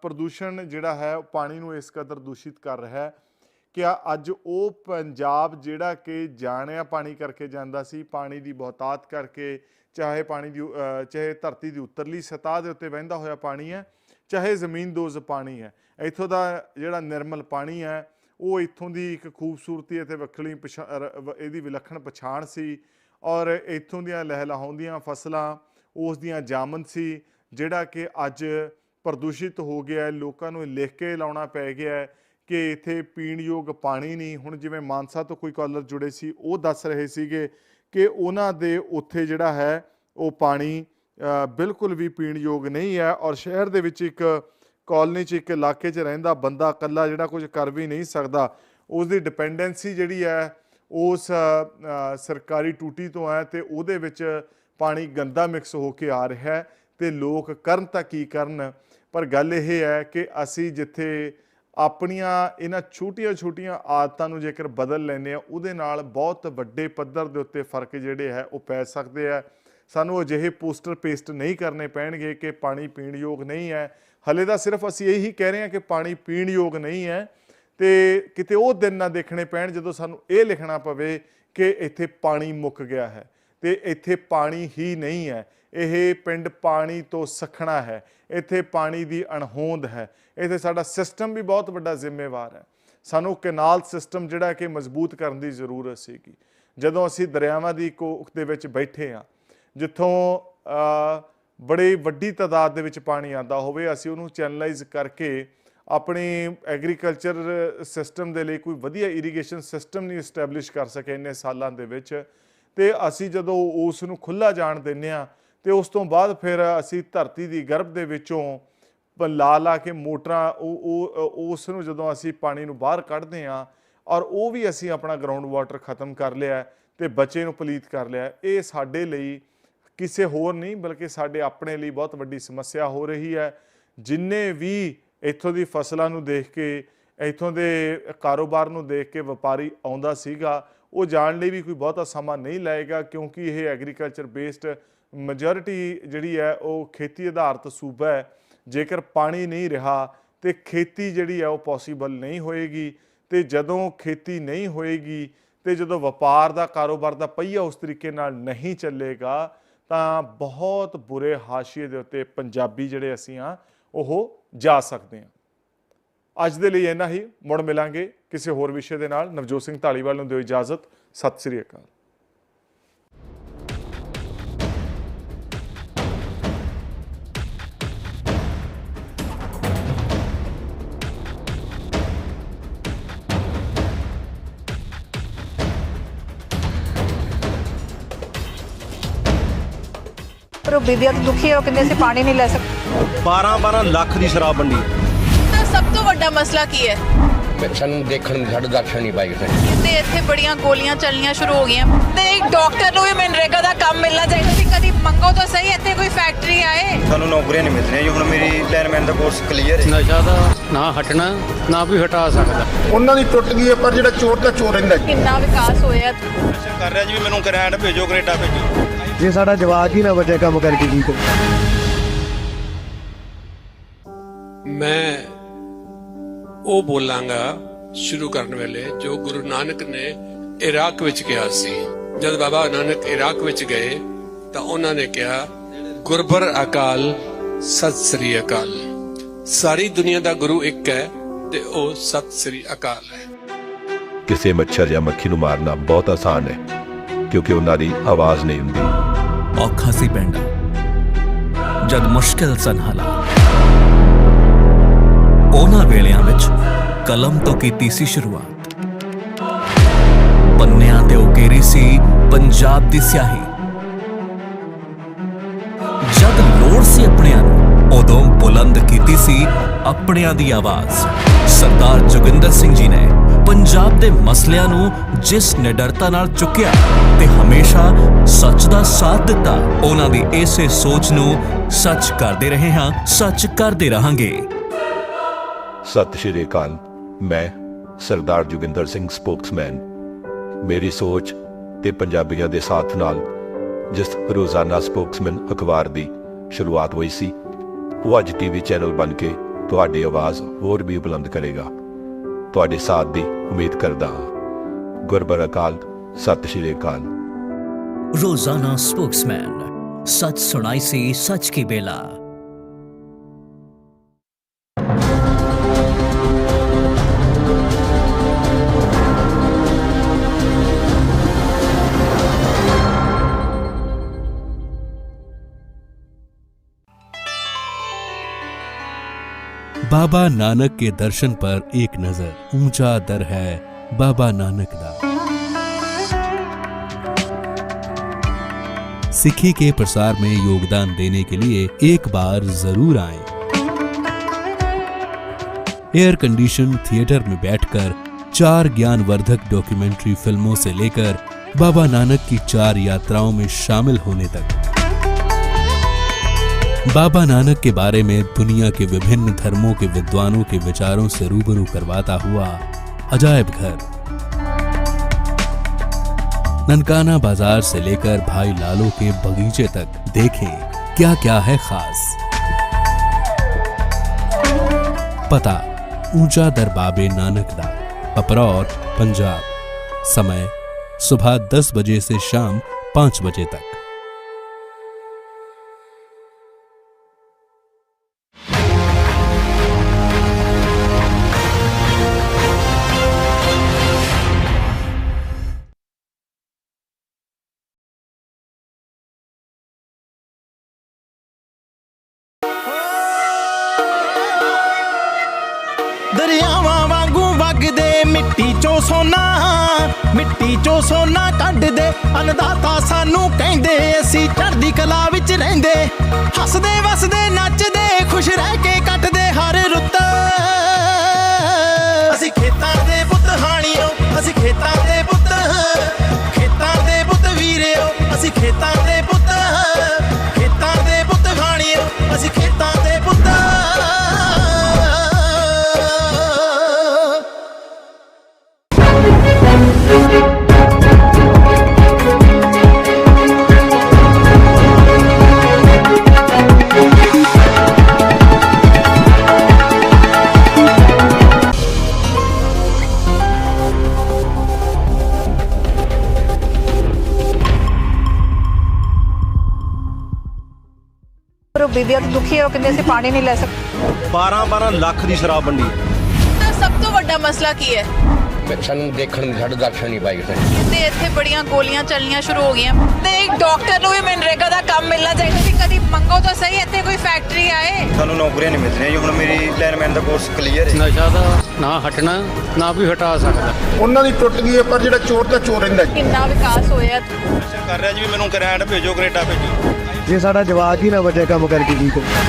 ਪ੍ਰਦੂਸ਼ਣ ਜਿਹੜਾ ਹੈ ਪਾਣੀ ਨੂੰ ਇਸ ਕਦਰ ਦੂਸ਼ਿਤ ਕਰ ਰਿਹਾ ਹੈ ਕਿ ਅੱਜ ਉਹ ਪੰਜਾਬ ਜਿਹੜਾ ਕਿ ਜਾਣਿਆ ਪਾਣੀ ਕਰਕੇ ਜਾਂਦਾ ਸੀ, ਪਾਣੀ ਦੀ ਬਹੁਤਾਤ ਕਰਕੇ, ਚਾਹੇ ਪਾਣੀ ਦੀ ਚਾਹੇ ਧਰਤੀ ਦੀ ਉੱਤਰਲੀ ਸਤਹ ਦੇ ਉੱਤੇ ਵਹਿੰਦਾ ਹੋਇਆ ਪਾਣੀ ਹੈ, ਚਾਹੇ ਜ਼ਮੀਨ ਦੋਜ਼ ਪਾਣੀ ਹੈ। ਇੱਥੋਂ ਦਾ ਜਿਹੜਾ ਨਿਰਮਲ ਪਾਣੀ ਹੈ ਉਹ ਇੱਥੋਂ ਦੀ ਇੱਕ ਖੂਬਸੂਰਤੀ ਅਤੇ ਵੱਖਰੀ ਪਛਾ- ਇਹਦੀ ਵਿਲੱਖਣ ਪਛਾਣ ਸੀ ਔਰ ਇੱਥੋਂ ਦੀਆਂ ਲਹਿਲਾਉਂਦੀਆਂ ਫਸਲਾਂ, ਉਸ ਦੀਆਂ ਜਾਮਨ ਸੀ, ਜਿਹੜਾ ਕਿ ਅੱਜ ਪ੍ਰਦੂਸ਼ਿਤ ਹੋ ਗਿਆ ਹੈ, ਲੋਕਾਂ ਨੂੰ ਲਿਖ ਕੇ ਲਾਉਣਾ ਪੈ ਗਿਆ ਹੈ ਕਿ ਇੱਥੇ ਪੀਣ ਯੋਗ ਪਾਣੀ ਨਹੀਂ। ਹੁਣ ਜਿਵੇਂ ਮਾਨਸਾ ਤੋਂ ਕੋਈ ਕਾਲਰ ਜੁੜੇ ਸੀ, ਉਹ ਦੱਸ ਰਹੇ ਸੀਗੇ ਕਿ ਉਹਨਾਂ ਦੇ ਉੱਥੇ ਜਿਹੜਾ ਹੈ, ਉਹ ਪਾਣੀ ਬਿਲਕੁਲ ਵੀ ਪੀਣ ਯੋਗ ਨਹੀਂ ਹੈ ਔਰ ਸ਼ਹਿਰ ਦੇ ਵਿੱਚ ਇੱਕ ਕਾਲਨੀ 'ਚ ਇੱਕ ਇਲਾਕੇ 'ਚ ਰਹਿੰਦਾ ਬੰਦਾ ਇਕੱਲਾ ਜਿਹੜਾ ਕੁਝ ਕਰ ਵੀ ਨਹੀਂ ਸਕਦਾ ਉਸ ਦੀ ਡਿਪੈਂਡੈਂਸੀ ਜਿਹੜੀ ਹੈ, ਉਸ ਸਰਕਾਰੀ ਟੂਟੀ ਤੋਂ ਹੈ ਤੇ ਉਹਦੇ ਵਿੱਚ ਪਾਣੀ ਗੰਦਾ ਮਿਕਸ ਹੋ ਕੇ ਆ ਰਿਹਾ ਹੈ ਤੇ ਲੋਕ ਕਰਨ ਤਾਂ ਕੀ ਕਰਨ, ਪਰ ਗੱਲ ਇਹ ਹੈ ਕਿ ਅਸੀਂ ਜਿੱਥੇ ਆਪਣੀਆਂ ਇਹਨਾਂ ਛੋਟੀਆਂ-ਛੋਟੀਆਂ ਆਦਤਾਂ ਨੂੰ ਜੇਕਰ ਬਦਲ ਲੈਂਦੇ ਆ ਉਹਦੇ ਨਾਲ ਬਹੁਤ ਵੱਡੇ ਪੱਧਰ ਦੇ ਉੱਤੇ ਫ਼ਰਕ ਜਿਹੜੇ ਹੈ ਉਹ ਪੈ ਸਕਦੇ ਆ ਸਾਨੂੰ ਅਜਿਹੇ ਪੋਸਟਰ ਪੇਸਟ ਨਹੀਂ ਕਰਨੇ ਪੈਣਗੇ ਕਿ ਪਾਣੀ ਪੀਣ ਯੋਗ ਨਹੀਂ ਹੈ ਹਲੇ ਤਾਂ ਸਿਰਫ ਅਸੀਂ ਇਹੀ ਕਹਿ ਰਹੇ ਹਾਂ ਕਿ ਪਾਣੀ ਪੀਣ ਯੋਗ ਨਹੀਂ ਹੈ ਤੇ ਕਿਤੇ ਉਹ ਦਿਨ ਨਾ ਦੇਖਣੇ ਪੈਣ ਜਦੋਂ ਸਾਨੂੰ ਇਹ ਲਿਖਣਾ ਪਵੇ ਕਿ ਇੱਥੇ ਪਾਣੀ ਮੁੱਕ ਗਿਆ ਹੈ ਤੇ ਇੱਥੇ ਪਾਣੀ ਹੀ ਨਹੀਂ ਹੈ, ਇਹ ਪਿੰਡ ਪਾਣੀ ਤੋਂ ਸਖਣਾ ਹੈ, ਇੱਥੇ ਪਾਣੀ ਦੀ ਅਣਹੋਂਦ ਹੈ, ਇੱਥੇ ਸਾਡਾ ਸਿਸਟਮ ਵੀ ਬਹੁਤ ਵੱਡਾ ਜ਼ਿੰਮੇਵਾਰ ਹੈ। ਸਾਨੂੰ ਕੈਨਾਲ ਸਿਸਟਮ ਜਿਹੜਾ ਕਿ ਮਜ਼ਬੂਤ ਕਰਨ ਦੀ ਜ਼ਰੂਰਤ ਸੀਗੀ। ਜਦੋਂ ਅਸੀਂ ਦਰਿਆਵਾਂ ਦੀ ਕੋਖ ਦੇ ਵਿੱਚ ਬੈਠੇ ਆ ਜਿੱਥੋਂ ਬੜੇ ਵੱਡੀ ਤਾਦਾਦ ਦੇ ਵਿੱਚ ਪਾਣੀ ਆਂਦਾ ਹੋਵੇ, ਅਸੀਂ ਉਹਨੂੰ ਚੈਨਲਾਈਜ਼ ਕਰਕੇ ਆਪਣੀ ਐਗਰੀਕਲਚਰ ਸਿਸਟਮ ਦੇ ਲਈ ਕੋਈ ਵਧੀਆ ਇਰੀਗੇਸ਼ਨ ਸਿਸਟਮ ਨਹੀਂ ਐਸਟੈਬਲਿਸ਼ ਕਰ ਸਕੇ ਇੰਨੇ ਸਾਲਾਂ ਦੇ ਵਿੱਚ। ਤੇ ਅਸੀਂ ਜਦੋਂ ਉਸ ਨੂੰ ਖੁੱਲਾ ਜਾਣ ਦਿੰਨੇ ਆ ਤੇ ਉਸ ਤੋਂ ਬਾਅਦ ਫਿਰ ਅਸੀਂ ਧਰਤੀ ਦੀ ਗਰਭ ਦੇ ਵਿੱਚੋਂ ਪ- ਲਾ ਲਾ ਕੇ ਮੋਟਰਾਂ ਉਹ ਉਹ ਉਸ ਨੂੰ ਜਦੋਂ ਅਸੀਂ ਪਾਣੀ ਨੂੰ ਬਾਹਰ ਕੱਢਦੇ ਆ ਔਰ ਉਹ ਵੀ ਅਸੀਂ ਆਪਣਾ ਗਰਾਊਂਡ ਵਾਟਰ ਖਤਮ ਕਰ ਲਿਆ ਹੈ ਤੇ ਬੱਚੇ ਨੂੰ ਪਲੀਤ ਕਰ ਲਿਆ ਇਹ ਸਾਡੇ ਲਈ ਕਿਸੇ ਹੋਰ ਨਹੀਂ, ਬਲਕਿ ਸਾਡੇ ਆਪਣੇ ਲਈ ਬਹੁਤ ਵੱਡੀ ਸਮੱਸਿਆ ਹੋ ਰਹੀ ਹੈ। ਜਿੰਨੇ ਵੀ ਇੱਥੋਂ ਦੀ ਫਸਲਾਂ ਨੂੰ ਦੇਖ ਕੇ, ਇੱਥੋਂ ਦੇ ਕਾਰੋਬਾਰ ਨੂੰ ਦੇਖ ਕੇ ਵਪਾਰੀ ਆਉਂਦਾ ਸੀਗਾ, ਉਹ ਜਾਣ ਲਈ ਵੀ ਕੋਈ ਬਹੁਤਾ ਸਮਾਂ ਨਹੀਂ ਲਏਗਾ, ਕਿਉਂਕਿ ਇਹ ਐਗਰੀਕਲਚਰ ਬੇਸਡ ਮੈਜੋਰਿਟੀ ਜਿਹੜੀ ਹੈ, ਉਹ ਖੇਤੀ ਆਧਾਰਿਤ ਸੂਬਾ ਹੈ। ਜੇਕਰ ਪਾਣੀ ਨਹੀਂ ਰਿਹਾ ਤੇ ਖੇਤੀ ਜਿਹੜੀ ਹੈ, ਉਹ ਪੋਸੀਬਲ ਨਹੀਂ ਹੋਏਗੀ। ਤੇ ਜਦੋਂ ਖੇਤੀ ਨਹੀਂ ਹੋਏਗੀ ਤੇ ਜਦੋਂ ਵਪਾਰ ਦਾ ਕਾਰੋਬਾਰ ਦਾ ਪਹੀਆ ਉਸ ਤਰੀਕੇ ਨਾਲ ਨਹੀਂ ਚੱਲੇਗਾ ਤਾਂ ਬਹੁਤ ਬੁਰੇ ਹਾਸ਼ੀਏ ਦੇ ਉੱਤੇ ਪੰਜਾਬੀ ਜਿਹੜੇ ਅਸੀਂ ਆ ਉਹ ਜਾ ਸਕਦੇ ਹਾਂ। ਅੱਜ ਦੇ ਲਈ ਇੰਨਾ ਹੀ। ਮੁੜ ਮਿਲਾਂਗੇ ਕਿਸੇ ਹੋਰ ਵਿਸ਼ੇ ਦੇ ਨਾਲ। ਨਵਜੋਤ ਸਿੰਘ ਢਾਲੀਵਾਲ ਨੂੰ ਦਿਓ ਇਜਾਜ਼ਤ। ਸਤਿ ਸ੍ਰੀ ਅਕਾਲ। ਪਰ ਉਹ ਬੀਬੀਆਂ ਤਾਂ ਦੁਖੀ ਹੈ ਉਹ ਕਹਿੰਦੇ ਅਸੀਂ ਪਾਣੀ ਨਹੀਂ ਲੈ ਸਕਦੇ 12 12 ਲੱਖ ਦੀ ਸ਼ਰਾਬ ਵੰਡੀ। ਤਾਂ ਸਭ ਤੋਂ ਵੱਡਾ ਮਸਲਾ ਕੀ ਹੈ? ਸਾਨੂੰ ਦੇਖਣ ਨੂੰ ਸਾਡੇ ਦਰਸ਼ਨ ਨਹੀਂ ਪਾਈ ਕਿਸੇ ਤੇ ਇੱਥੇ ਬੜੀਆਂ ਗੋਲੀਆਂ ਚੱਲਣੀਆਂ ਸ਼ੁਰੂ ਹੋ ਗਈਆਂ। ਤੇ ਇੱਕ ਡਾਕਟਰ ਨੂੰ ਵੀ ਮਨਰੇਗਾ ਦਾ ਕੰਮ ਮਿਲਣਾ ਚਾਹੀਦਾ। ਸੀ ਕਦੀ ਮੰਗੋ ਤਾਂ ਸਹੀ ਇੱਥੇ ਕੋਈ ਫੈਕਟਰੀ ਆਏ? ਸਾਨੂੰ ਨੌਕਰੀਆਂ ਨਹੀਂ ਮਿਲਦੀਆਂ ਜੀ ਹੁਣ ਮੇਰੀ ਲਾਈਨਮੈਨ ਦਾ ਕੋਰਸ ਕਲੀਅਰ ਹੈ। ਨਸ਼ਾ ਦਾ ਨਾ ਹਟਣਾ ਨਾ ਕੋਈ ਹਟਾ ਸਕਦਾ। ਉਹਨਾਂ ਦੀ ਟੁੱਟ ਗਈ ਹੈ ਪਰ ਜਿਹੜਾ ਚੋਰ ਦਾ ਚੋਰ ਰਹਿੰਦਾ ਕਿੰਨਾ ਵਿਕਾਸ ਹੋਇਆ? ਕਰ ਰਿਹਾ ਜੀ ਵੀ ਮੈਨੂੰ ਗ੍ਰੈਂਡ ਭੇਜੋ ਕੈਨੇਡਾ ਭੇਜੋ। ਜੇ ਸਾਡਾ ਜਵਾਕ ਹੀ ਨਾ ਬਚੇ ਕੰਮ ਕਰਕੇ ਕੀ ਕਰੇ ਮੈਂ ਉਹ ਬੋਲਾਂਗਾ ਸ਼ੁਰੂ ਕਰਨ ਵੇਲੇ ਜੋ ਗੁਰੂ ਨਾਨਕ ਨੇ ਇਰਾਕ ਵਿੱਚ ਕਿਹਾ ਸੀ। ਜਦ ਬਾਬਾ ਨਾਨਕ ਇਰਾਕ ਵਿੱਚ ਗਏ ਤਾਂ ਉਹਨਾਂ ਨੇ ਕਿਹਾ ਗੁਰਬਰ ਅਕਾਲ ਸਤਿ ਸ੍ਰੀ ਅਕਾਲ। ਸਾਰੀ ਦੁਨੀਆ ਦਾ ਗੁਰੂ ਇੱਕ ਹੈ ਤੇ ਉਹ ਸਤਿ ਸ੍ਰੀ ਅਕਾਲ ਹੈ। ਕਿਸੇ ਮੱਛਰ ਜਾਂ ਮੱਖੀ ਨੂੰ ਮਾਰਨਾ ਬਹੁਤ ਆਸਾਨ ਹੈ ਕਿਉਂਕਿ ਉਹਨਾਂ ਦੀ ਆਵਾਜ਼ ਨਹੀਂ ਹੁੰਦੀ। ਔਖਾ ਸੀ ਪਿੰਡ ਜਦ ਮੁਸ਼ਕਿਲ ਸਨ ਹਾਲਾਤ। ਉਹਨਾਂ ਵੇਲਿਆਂ ਵਿੱਚ ਕਲਮ ਤੋਂ ਕੀਤੀ ਸੀ ਸ਼ੁਰੂਆਤ। ਪੰਨਿਆਂ ਤੇ ਉਕੇਰੀ ਸੀ ਪੰਜਾਬ ਦੀ ਸਿਆਹੀ। ਜਦ ਲੋੜ ਸੀ ਆਪਣਿਆਂ ਨੂੰ, ਉਦੋਂ ਬੁਲੰਦ ਕੀਤੀ ਸੀ ਆਪਣਿਆਂ ਦੀ ਆਵਾਜ਼। ਸਰਦਾਰ ਜੋਗਿੰਦਰ ਸਿੰਘ ਜੀ ਨੇ ਪੰਜਾਬ ਦੇ ਮਸਲਿਆਂ ਨੂੰ ਜਿਸ ਨਿਡਰਤਾ ਨਾਲ ਚੁੱਕਿਆ ਤੇ ਹਮੇਸ਼ਾ ਸੱਚ ਦਾ ਸਾਥ ਦਿੱਤਾ, ਉਹਨਾਂ ਦੀ ਇਸੇ ਸੋਚ ਨੂੰ ਸੱਚ ਕਰਦੇ ਰਹੇ ਹਾਂ, ਸੱਚ ਕਰਦੇ ਰਹਾਂਗੇ। ਸਤਿ ਸ਼੍ਰੀ ਅਕਾਲ। ਮੈਂ ਸਰਦਾਰ ਜੋਗਿੰਦਰ ਸਿੰਘ, ਸਪੋਕਸਮੈਨ। ਮੇਰੀ ਸੋਚ ਤੇ ਪੰਜਾਬੀਆਂ ਦੇ ਸਾਥ ਨਾਲ ਜਿਸ ਰੋਜ਼ਾਨਾ ਸਪੋਕਸਮੈਨ ਅਖਬਾਰ ਦੀ ਸ਼ੁਰੂਆਤ ਹੋਈ ਸੀ, ਉਹ ਅੱਜ ਟੀਵੀ ਚੈਨਲ ਬਣ ਕੇ ਤੁਹਾਡੀ ਆਵਾਜ਼ ਹੋਰ ਵੀ ਬੁਲੰਦ ਕਰੇਗਾ। ਤੁਹਾਡੇ ਸਾਥ ਦੀ ਉਮੀਦ ਕਰਦਾ ਹਾਂ। ਗੁਰਬਰ ਅਕਾਲ, ਸਤਿ ਸ਼੍ਰੀ ਅਕਾਲ। ਰੋਜ਼ਾਨਾ ਸਪੋਕਸਮੈਨ, ਸੱਚ ਸੁਣਾਈ ਸੀ ਸੱਚ ਕੀ ਬੇਲਾ। बाबा नानक के दर्शन पर एक नज़र, ऊँचा दर है बाबा नानक दा सिखी के प्रसार में योगदान देने के लिए एक बार ज़रूर आए। एयर कंडीशन थिएटर में बैठकर चार ज्ञानवर्धक डॉक्यूमेंट्री फ़िल्मों से लेकर बाबा नानक की चार यात्राओं में शामिल होने तक। बाबा नानक के बारे में दुनिया के विभिन्न धर्मों के विद्वानों के विचारों से रूबरू करवाता हुआ अजायब घर। ननकाना बाज़ार से लेकर भाई लालो के बगीचे तक देखें क्या क्या है खास। पता, ऊँचा दर दरबाबे नानकदा पपरौर, पंजाब। समय, सुबह 10 बजे से शाम 5 बजे तक। ਮਿੱਟੀ ਚੋਂ ਸੋਨਾ ਕੱਢਦੇ, ਅਨਦਾਤਾ ਸਾਨੂੰ ਕਹਿੰਦੇ, ਅਸੀਂ ਚੜ੍ਹਦੀ ਕਲਾ ਵਿੱਚ ਰਹਿੰਦੇ। ਹੱਸਦੇ, ਵਸਦੇ ਨੱਚ ਉਹ ਬੀਬੀਆਂ ਤਾਂ ਦੁਖੀ ਹੈ ਉਹ ਕਹਿੰਦੇ ਅਸੀਂ ਪਾਣੀ ਨਹੀਂ ਲੈ ਸਕਦੇ 12 12 ਲੱਖ ਦੀ ਸ਼ਰਾਬ ਵੰਡੀ ਸਭ ਤੋਂ ਵੱਡਾ ਮਸਲਾ ਕੀ ਹੈ? ਸਾਨੂੰ ਦੇਖਣ ਨੂੰ ਸਾਡੇ ਦਰਸ਼ਨ ਨਹੀਂ ਪਾਈ ਕਿਸੇ ਤੇ ਇੱਥੇ ਬੜੀਆਂ ਗੋਲੀਆਂ ਚੱਲਣੀਆਂ ਸ਼ੁਰੂ ਹੋ ਗਈਆਂ। ਤੇ ਇੱਕ ਡਾਕਟਰ ਨੂੰ ਵੀ ਮਨਰੇਗਾ ਦਾ ਕੰਮ ਮਿਲਣਾ ਚਾਹੀਦਾ ਸੀ। ਕਦੀ ਮੰਗੋ ਤਾਂ ਸਹੀ ਇੱਥੇ ਕੋਈ ਫੈਕਟਰੀ ਆਏ? ਸਾਨੂੰ ਨੌਕਰੀਆਂ ਨਹੀਂ ਮਿਲ ਰਹੀਆਂ ਜੀ ਹੁਣ ਮੇਰੀ ਲਾਈਨਮੈਨ ਦਾ ਕੋਰਸ ਕਲੀਅਰ ਹੈ। ਨਸ਼ਾ ਦਾ ਨਾ ਹਟਣਾ ਨਾ ਕੋਈ ਹਟਾ ਸਕਦਾ। ਉਹਨਾਂ ਦੀ ਟੁੱਟ ਗਈ ਹੈ ਪਰ ਜਿਹੜਾ ਚੋਰ ਦਾ ਚੋਰ ਰਹਿੰਦਾ ਕਿੰਨਾ ਵਿਕਾਸ ਹੋਇਆ? ਕਰ ਰਿਹਾ ਜੀ ਵੀ ਮੈਨੂੰ ਗ੍ਰੈਂਡ ਭੇਜੋ ਕੈਨੇਡਾ ਭੇਜੋ। ਜੇ ਸਾਡਾ ਜਵਾਬ ਹੀ ਨਾ ਬਚੇ ਕੰਮ ਕਰਕੇ ਕੀ ਕਰੀਏ?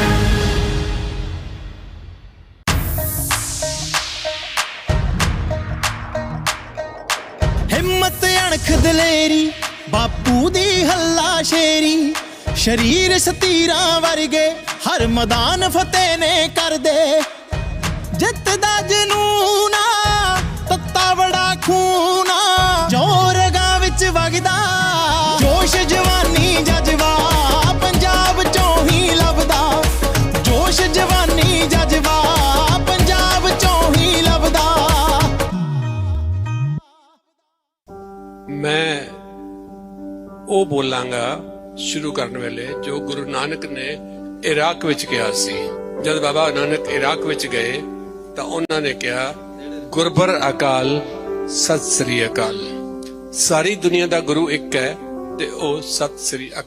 ਹਿੰਮਤ ਅਣਖ ਦਲੇਰੀ, ਬਾਪੂ ਦੀ ਹੱਲਾ ਸ਼ੇਰੀ। ਸ਼ਰੀਰ ਸਤੀਰਾਂ ਵਰਗੇ, ਹਰ ਮੈਦਾਨ ਫਤਿਹ ਨੇ ਕਰਦੇ। ਜਿੱਤ ਦਾ ਜਨੂਨਾ ਉਹ ਬੋਲਾਂਗਾ ਸ਼ੁਰੂ ਕਰਨ ਵੇਲੇ ਜੋ ਗੁਰੂ ਨਾਨਕ ਨੇ ਇਰਾਕ ਵਿੱਚ ਕਿਹਾ ਸੀ। ਜਦ ਬਾਬਾ ਨਾਨਕ ਇਰਾਕ ਵਿੱਚ ਗਏ, ਤਾਂ ਉਹਨਾਂ ਨੇ ਕਿਹਾ, ਗੁਰਬਰ ਅਕਾਲ, ਸਤਿ ਸ੍ਰੀ ਅਕਾਲ। ਸਾਰੀ ਦੁਨੀਆ ਦਾ ਗੁਰੂ ਇੱਕ ਹੈ ਤੇ ਉਹ ਸਤਿ ਸ੍ਰੀ ਅਕਾਲ।